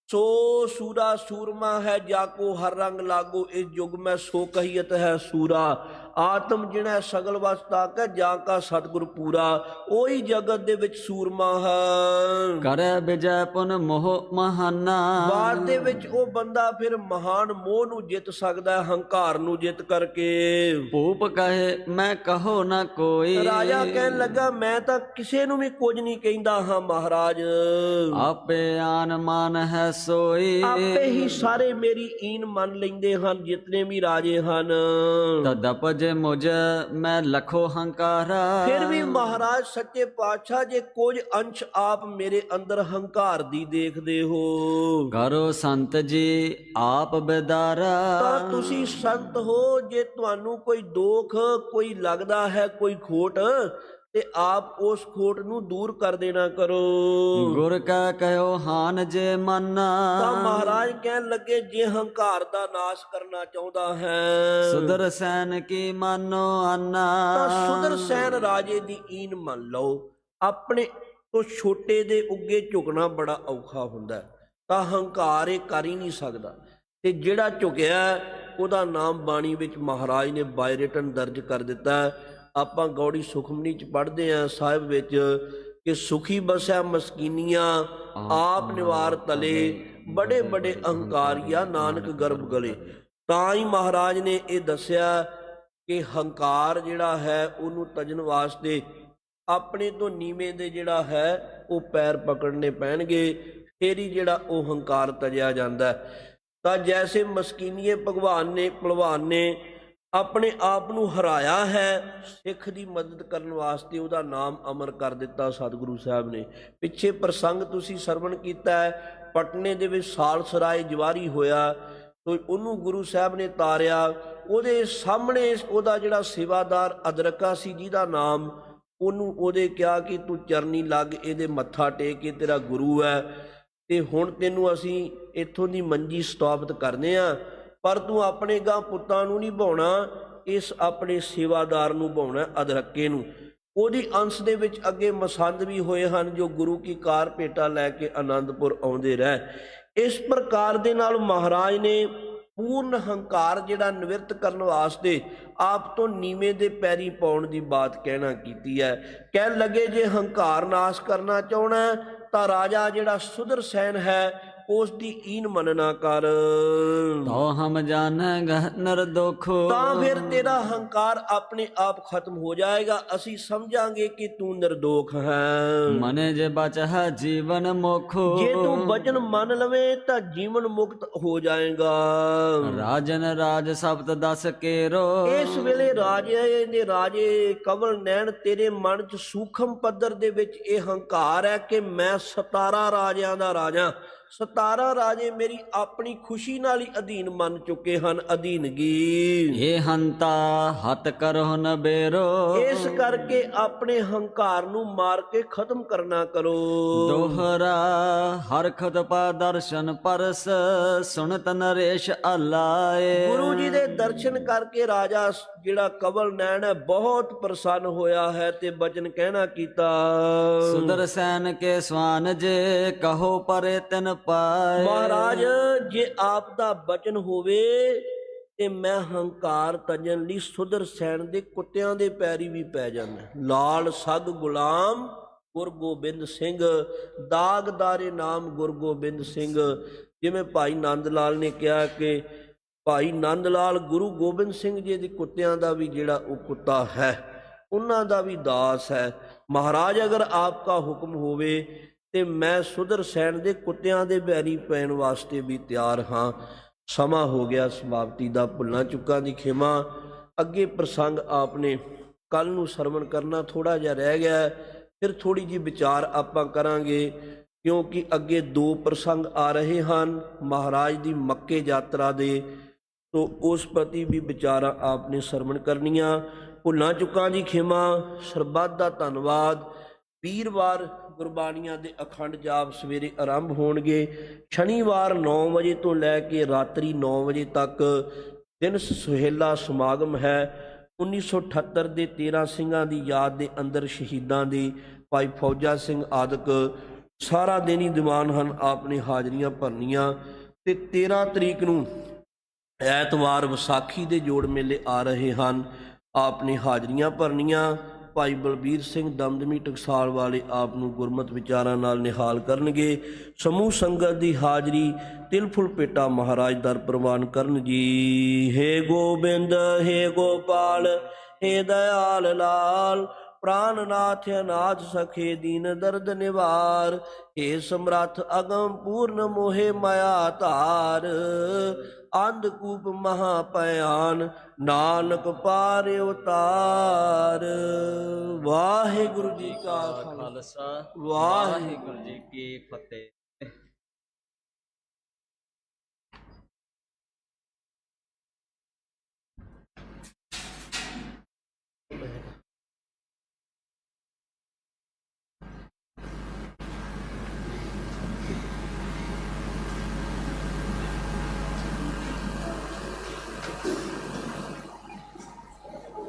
ਸੋ ਸੂਰਾ ਸੂਰਮਾ ਹੈ ਜਾ ਕੋ ਹਰ ਰੰਗ ਲਾਗੋ ਇਸ ਯੁਗ ਮੈਂ ਸੋ ਕਹੀਤ ਹੈ ਸੂਰਾ। ਆਤਮ ਜਿਣੈ ਸਗਲ ਵਸਤਾ ਕੈ ਜਾ ਕਾ ਸਤਿਗੁਰ ਪੂਰਾ ਉਹੀ ਜਗਤ ਦੇ ਵਿੱਚ ਸੂਰਮਾ ਹੈ। ਕਰੈ ਵਿਜੈ ਪੁਨ ਮੋਹ ਮਹਾਨਾ। ਬਾਅਦ ਦੇ ਵਿੱਚ ਉਹ ਬੰਦਾ ਫਿਰ ਮਹਾਨ ਮੋਹ ਨੂੰ ਜਿੱਤ ਸਕਦਾ ਹੈ ਹੰਕਾਰ ਨੂੰ ਜਿੱਤ ਕਰਕੇ। ਭੂਪ ਕਹੇ ਮੈਂ ਕਹੋ ਨਾ ਕੋਈ। ਰਾਜਾ ਕਹਿਣ ਲੱਗਾ ਮੈਂ ਤਾਂ ਕਿਸੇ ਨੂੰ ਵੀ ਕੁਝ ਨਹੀਂ ਕਹਿੰਦਾ ਹਾਂ ਮਹਾਰਾਜ। ਆਪੇ ਆਨ ਮਨ ਹੈ ਸੋਈ। ਆਪੇ ਹੀ ਸਾਰੇ ਮੇਰੀ ਈਨ ਮੰਨ ਲੈਂਦੇ ਹਨ ਜਿਤਨੇ ਵੀ ਰਾਜੇ ਹਨ। ਤਦਪ ਜੇ ਮੁਝ ਮੈਂ ਲਖੋ ਹੰਕਾਰਾ। ਫਿਰ ਵੀ ਮਹਾਰਾਜ ਸੱਚੇ ਪਾਤਸ਼ਾਹ ਜੇ ਕੁਝ ਅੰਸ਼ ਆਪ ਮੇਰੇ ਅੰਦਰ ਹੰਕਾਰ ਦੀ ਦੇਖਦੇ ਹੋ। ਕਰੋ ਸੰਤ ਜੀ ਆਪ ਬਿਦਾਰਾ। ਤਾਂ ਤੁਸੀਂ ਸੰਤ ਹੋ ਜੇ ਤੁਹਾਨੂੰ ਕੋਈ ਦੋਖ ਕੋਈ ਲੱਗਦਾ ਹੈ ਕੋਈ ਖੋਟ ਤੇ ਆਪ ਉਸ ਖੋਟ ਨੂੰ ਦੂਰ ਕਰ ਦੇਣਾ ਕਰੋ। ਗੁਰ ਕਾ ਕਹਿਓ ਹਾਨ ਜੇ ਮਨ। ਤਾਂ ਮਹਾਰਾਜ ਕਹਿਣ ਲੱਗੇ ਜੇ ਹੰਕਾਰ ਦਾ ਨਾਸ਼ ਕਰਨਾ ਚਾਹੁੰਦਾ ਹੈ। ਸੁਦਰ ਸੈਨ ਕੀ ਮਾਨੋ ਆਨਾ ਤਾਂ ਸੁਦਰ ਸੈਨ ਰਾਜੇ ਦੀ ਈਨ ਮੰਨ ਲਓ। ਆਪਣੇ ਤੋਂ ਛੋਟੇ ਦੇ ਉੱਗੇ ਝੁਕਣਾ ਬੜਾ ਔਖਾ ਹੁੰਦਾ ਹੈ। ਤਾਂ ਹੰਕਾਰ ਇਹ ਕਰ ਹੀ ਨਹੀਂ ਸਕਦਾ। ਤੇ ਜਿਹੜਾ ਝੁਕਿਆ ਉਹਦਾ ਨਾਮ ਬਾਣੀ ਵਿੱਚ ਮਹਾਰਾਜ ਨੇ ਬਾਈ ਰਿਟਨ ਦਰਜ ਕਰ ਦਿੱਤਾ ਹੈ। ਆਪਾਂ ਗੌੜੀ ਸੁਖਮਨੀ ਚ ਪੜ੍ਹਦੇ ਆਂ ਸਾਹਿਬ ਵਿੱਚ ਕਿ ਸੁਖੀ ਬਸੈ ਮਸਕੀਨੀਆਂ ਆਪ ਨਿਵਾਰ ਤਲੇ ਬੜੇ ਬੜੇ ਅਹੰਕਾਰੀਆ ਨਾਨਕ ਗਰਭ ਗਲੇ ਤਾਂ ਹੀ ਮਹਾਰਾਜ ਨੇ ਇਹ ਦੱਸਿਆ ਕਿ ਹੰਕਾਰ ਜਿਹੜਾ ਹੈ ਉਹਨੂੰ ਤਜਣ ਵਾਸਤੇ ਆਪਣੇ ਤੋਂ ਨੀਵੇਂ ਦੇ ਜਿਹੜਾ ਹੈ ਉਹ ਪੈਰ ਪਕੜਨੇ ਪੈਣਗੇ ਫੇਰ ਹੀ ਜਿਹੜਾ ਉਹ ਹੰਕਾਰ ਤਜਿਆ ਜਾਂਦਾ। ਤਾਂ ਜੈਸੇ ਮਸਕੀਨੀਏ ਭਗਵਾਨ ਨੇ ਭਲਵਾਨ ਨੇ ਆਪਣੇ ਆਪ ਨੂੰ ਹਰਾਇਆ ਹੈ, ਸਿੱਖ ਦੀ ਮਦਦ ਕਰਨ ਵਾਸਤੇ ਉਹਦਾ ਨਾਮ ਅਮਰ ਕਰ ਦਿੱਤਾ ਸਤਿਗੁਰੂ ਸਾਹਿਬ ਨੇ। ਪਿੱਛੇ ਪ੍ਰਸੰਗ ਤੁਸੀਂ ਸਰਵਣ ਕੀਤਾ ਹੈ, ਪਟਨੇ ਦੇ ਵਿੱਚ ਸਾਲਸਰਾਏ ਜਵਾਰੀ ਹੋਇਆ, ਤੋ ਉਹਨੂੰ ਗੁਰੂ ਸਾਹਿਬ ਨੇ ਤਾਰਿਆ। ਉਹਦੇ ਸਾਹਮਣੇ ਉਹਦਾ ਜਿਹੜਾ ਸੇਵਾਦਾਰ ਅਦਰਕਾ ਸੀ, ਜਿਹਦਾ ਨਾਮ ਉਹਨੂੰ ਉਹਦੇ ਕਿਹਾ ਕਿ ਤੂੰ ਚਰਨੀ ਲੱਗ, ਇਹਦੇ ਮੱਥਾ ਟੇਕ ਕੇ ਤੇਰਾ ਗੁਰੂ ਹੈ। ਤੇ ਹੁਣ ਤੈਨੂੰ ਅਸੀਂ ਇੱਥੋਂ ਦੀ ਮੰਜੀ ਸਥਾਪਿਤ ਕਰਨੇ ਆ। ਪਰ ਤੂੰ ਆਪਣੇ ਗਾਂ ਪੁੱਤਾਂ ਨੂੰ ਨਹੀਂ ਭਾਉਣਾ ਇਸ ਆਪਣੇ ਸੇਵਾਦਾਰ ਨੂੰ ਭਾਉਣਾ ਅਦਰਕੇ ਨੂੰ। ਉਹਦੀ ਅੰਸ਼ ਦੇ ਵਿੱਚ ਅੱਗੇ ਮਸੰਦ ਵੀ ਹੋਏ ਹਨ ਜੋ ਗੁਰੂ ਕੀ ਕਾਰ ਭੇਟਾ ਲੈ ਕੇ ਆਨੰਦਪੁਰ ਆਉਂਦੇ ਰਹਿ ਇਸ ਪ੍ਰਕਾਰ ਦੇ ਨਾਲ ਮਹਾਰਾਜ ਨੇ ਪੂਰਨ ਹੰਕਾਰ ਜਿਹੜਾ ਨਿਵਰਤ ਕਰਨ ਵਾਸਤੇ ਆਪ ਤੋਂ ਨੀਵੇਂ ਦੇ ਪੈਰੀ ਪਾਉਣ ਦੀ ਬਾਤ ਕਹਿਣਾ ਕੀਤੀ ਹੈ। ਕਹਿਣ ਲੱਗੇ, ਜੇ ਹੰਕਾਰ ਨਾਸ਼ ਕਰਨਾ ਚਾਹਣਾ ਤਾਂ ਰਾਜਾ ਜਿਹੜਾ ਸੁਦਰਸੈਨ ਹੈ ਉਸ ਦੀ ਈਨ ਮੰਨਣਾ ਕਰ। ਤੋ ਹਮ ਜਾਣੈ ਗਹ ਨਿਰਦੋਖ ਤਾਂ ਫਿਰ ਤੇਰਾ ਹੰਕਾਰ ਆਪਣੇ ਆਪ ਖਤਮ ਹੋ ਜਾਏਗਾ। ਅਸੀਂ ਸਮਝਾਂਗੇ ਕਿ ਤੂੰ ਨਿਰਦੋਖ ਹੈ। ਮਨੇ ਜੇ ਬਚਹ ਜੀਵਨ ਮੁਖ। ਜੇ ਤੂੰ ਵਚਨ ਮੰਨ ਲਵੇਂ ਤਾਂ ਜੀਵਨ ਮੁਕਤ ਹੋ ਜਾਏਗਾ। ਰਾਜਨ ਰਾਜ ਸਬਦ ਦਸ ਕੇਰੋ। ਇਸ ਵੇਲੇ ਰਾਜੇ ਦੇ ਰਾਜੇ ਕਵਲ ਨੈਣ ਤੇਰੇ ਮਨ 'ਚ ਸੂਖਮ ਪੱਧਰ ਦੇ ਵਿੱਚ ਇਹ ਹੰਕਾਰ ਹੈ ਕਿ ਮੈਂ 17 ਰਾਜਿਆਂ ਦਾ ਰਾਜਾ। 17 ਰਾਜੇ ਮੇਰੀ ਆਪਣੀ ਖੁਸ਼ੀ ਨਾਲ ਹੀ ਅਧੀਨ ਮੰਨ ਚੁੱਕੇ ਹਨ ਅਧੀਨਗੀ ਇਹ ਹੰਤਾ ਹਤ ਕਰਹੁ ਨ ਬੇਰੋ। ਇਸ ਕਰਕੇ ਆਪਣੇ ਹੰਕਾਰ ਨੂੰ ਮਾਰ ਕੇ ਖਤਮ ਕਰਨਾ ਕਰੋ। ਦੋਹਰਾ ਹਰਖਤ ਪਾ ਦਰਸ਼ਨ ਪਰਸ ਸੁਣਤ ਨਰੇਸ਼ ਆਲਾਏ ਗੁਰੂ ਜੀ ਦੇ ਦਰਸ਼ਨ ਕਰਕੇ ਰਾਜਾ ਜਿਹੜਾ ਕਵਲ ਨੈਣ ਹੈ ਬਹੁਤ ਪ੍ਰਸੰਨ ਹੋਇਆ ਹੈ ਤੇ ਬਚਨ ਕਹਿਣਾ ਕੀਤਾ। ਸੁਦਰਸੈਨ ਕੇ ਸਵਾਨ ਜੇ ਕਹੋ ਪਰੇ ਤਿਨ ਪਾਏ। ਮਹਾਰਾਜ, ਜੇ ਆਪ ਦਾ ਬਚਨ ਹੋਵੇ, ਤੇ ਮੈਂ ਹੰਕਾਰ ਤਜਨ ਲਈ ਸੁਦਰ ਸੈਣ ਦੇ ਕੁੱਤਿਆਂ ਦੇ ਪੈਰੀ ਵੀ ਪੈ ਜਾਂਦਾ। ਲਾਲ ਸਗ ਗੁਲਾਮ ਗੁਰ ਗੋਬਿੰਦ ਸਿੰਘ ਦਾਗਦਾਰੇ ਨਾਮ ਗੁਰ ਗੋਬਿੰਦ ਸਿੰਘ। ਜਿਵੇਂ ਭਾਈ ਨੰਦ ਲਾਲ ਨੇ ਕਿਹਾ ਕਿ ਭਾਈ ਨੰਦ ਲਾਲ ਗੁਰੂ ਗੋਬਿੰਦ ਸਿੰਘ ਜੀ ਦੇ ਕੁੱਤਿਆਂ ਦਾ ਵੀ ਜਿਹੜਾ ਉਹ ਕੁੱਤਾ ਹੈ, ਉਹਨਾਂ ਦਾ ਵੀ ਦਾਸ ਹੈ। ਮਹਾਰਾਜ, ਅਗਰ ਆਪ ਆਪਕਾ ਹੁਕਮ ਹੋਵੇ ਤੇ ਮੈਂ ਸੁਧਰ ਸੈਣ ਦੇ ਕੁੱਤਿਆਂ ਦੇ ਬੈਰੀ ਪੈਣ ਵਾਸਤੇ ਵੀ ਤਿਆਰ ਹਾਂ। ਸਮਾਂ ਹੋ ਗਿਆ, ਸਮਾਪਤੀ ਦਾ ਭੁੱਲਾਂ ਚੁੱਕਾਂ ਦੀ ਖਿਮਾ। ਅੱਗੇ ਪ੍ਰਸੰਗ ਆਪਨੇ ਕੱਲ ਨੂੰ ਸਰਵਣ ਕਰਨਾ ਥੋੜਾ ਜਿਹਾ ਰਹਿ ਗਿਆ ਫਿਰ ਥੋੜੀ ਜੀ ਵਿਚਾਰ ਆਪਾਂ ਕਰਾਂਗੇ, ਕਿਉਂਕਿ ਅੱਗੇ ਦੋ ਪ੍ਰਸੰਗ ਆ ਰਹੇ ਹਨ, ਮਹਾਰਾਜ ਦੀ ਮੱਕੇ ਯਾਤਰਾ ਦੇ। ਤੋ ਉਸ ਪ੍ਰਤੀ ਵੀ ਵਿਚਾਰਾਂ ਆਪਨੇ ਸਰਵਣ ਕਰਨੀਆਂ। ਭੁੱਲਾਂ ਚੁੱਕਾਂ ਦੀ ਖਿਮਾ, ਸਰਬੱਤ ਦਾ ਧੰਨਵਾਦ। ਵੀਰਵਾਰ ਗੁਰਬਾਣੀਆਂ ਦੇ ਅਖੰਡ ਜਾਪ ਸਵੇਰੇ ਆਰੰਭ ਹੋਣਗੇ। ਸ਼ਨੀਵਾਰ 9 ਵਜੇ ਤੋਂ ਲੈ ਕੇ ਰਾਤਰੀ 9 ਵਜੇ ਤੱਕ ਦਿਨ ਸੁਹੇਲਾ ਸਮਾਗਮ ਹੈ। 1978 ਦੇ 13 ਸਿੰਘਾਂ ਦੀ ਯਾਦ ਦੇ ਅੰਦਰ ਸ਼ਹੀਦਾਂ ਦੀ ਭਾਈ ਫੌਜਾ ਸਿੰਘ ਆਦਿਕ ਸਾਰਾ ਦਿਨ ਹੀ ਦੀਵਾਨ ਹਨ ਆਪਨੇ ਹਾਜ਼ਰੀਆਂ ਭਰਨੀਆਂ। ਤੇ 13 ਤਰੀਕ ਨੂੰ ਐਤਵਾਰ ਵਿਸਾਖੀ ਦੇ ਜੋੜ ਮੇਲੇ ਆ ਰਹੇ ਹਨ ਆਪਨੇ ਹਾਜ਼ਰੀਆਂ ਭਰਨੀਆਂ। ਭਾਈ ਬਲਬੀਰ ਸਿੰਘ ਦਮਦਮੀ ਟਕਸਾਲ ਵਾਲੇ ਆਪ ਨੂੰ ਗੁਰਮਤ ਵਿਚਾਰਾਂ ਨਾਲ ਨਿਹਾਲ ਕਰਨਗੇ। ਸਮੂਹ ਸੰਗਤ ਦੀ ਹਾਜ਼ਰੀ ਤਿਲਫੁਲ ਪੇਟਾ ਮਹਾਰਾਜ ਦਰ ਪ੍ਰਵਾਨ ਕਰਨ ਜੀ। ਹੇ ਗੋਬਿੰਦ, ਹੇ ਗੋਪਾਲ, ਹੇ ਦਇਆਲ ਲਾਲ ਪ੍ਰਾਨਨਾਥ ਅਨਾਥ ਸਖੇ ਦੀਨ ਦਰਦ ਨਿਵਾਰ ਏ ਸਮਰੱਥ ਅਗਮ ਪੂਰਨ ਮੋਹਿ ਮਾਇਆ ਧਾਰ। ਅੰਧਕੂਪ ਮਹਾ ਪਿਆਨ ਨਾਨਕ ਪਾਰ ਉਤਾਰ ਵਾਹਿਗੁਰੂ ਜੀ ਕਾ ਖਾਲਸਾ। ਵਾਹਿਗੁਰੂ ਜੀ ਕੀ ਫਤਿਹ।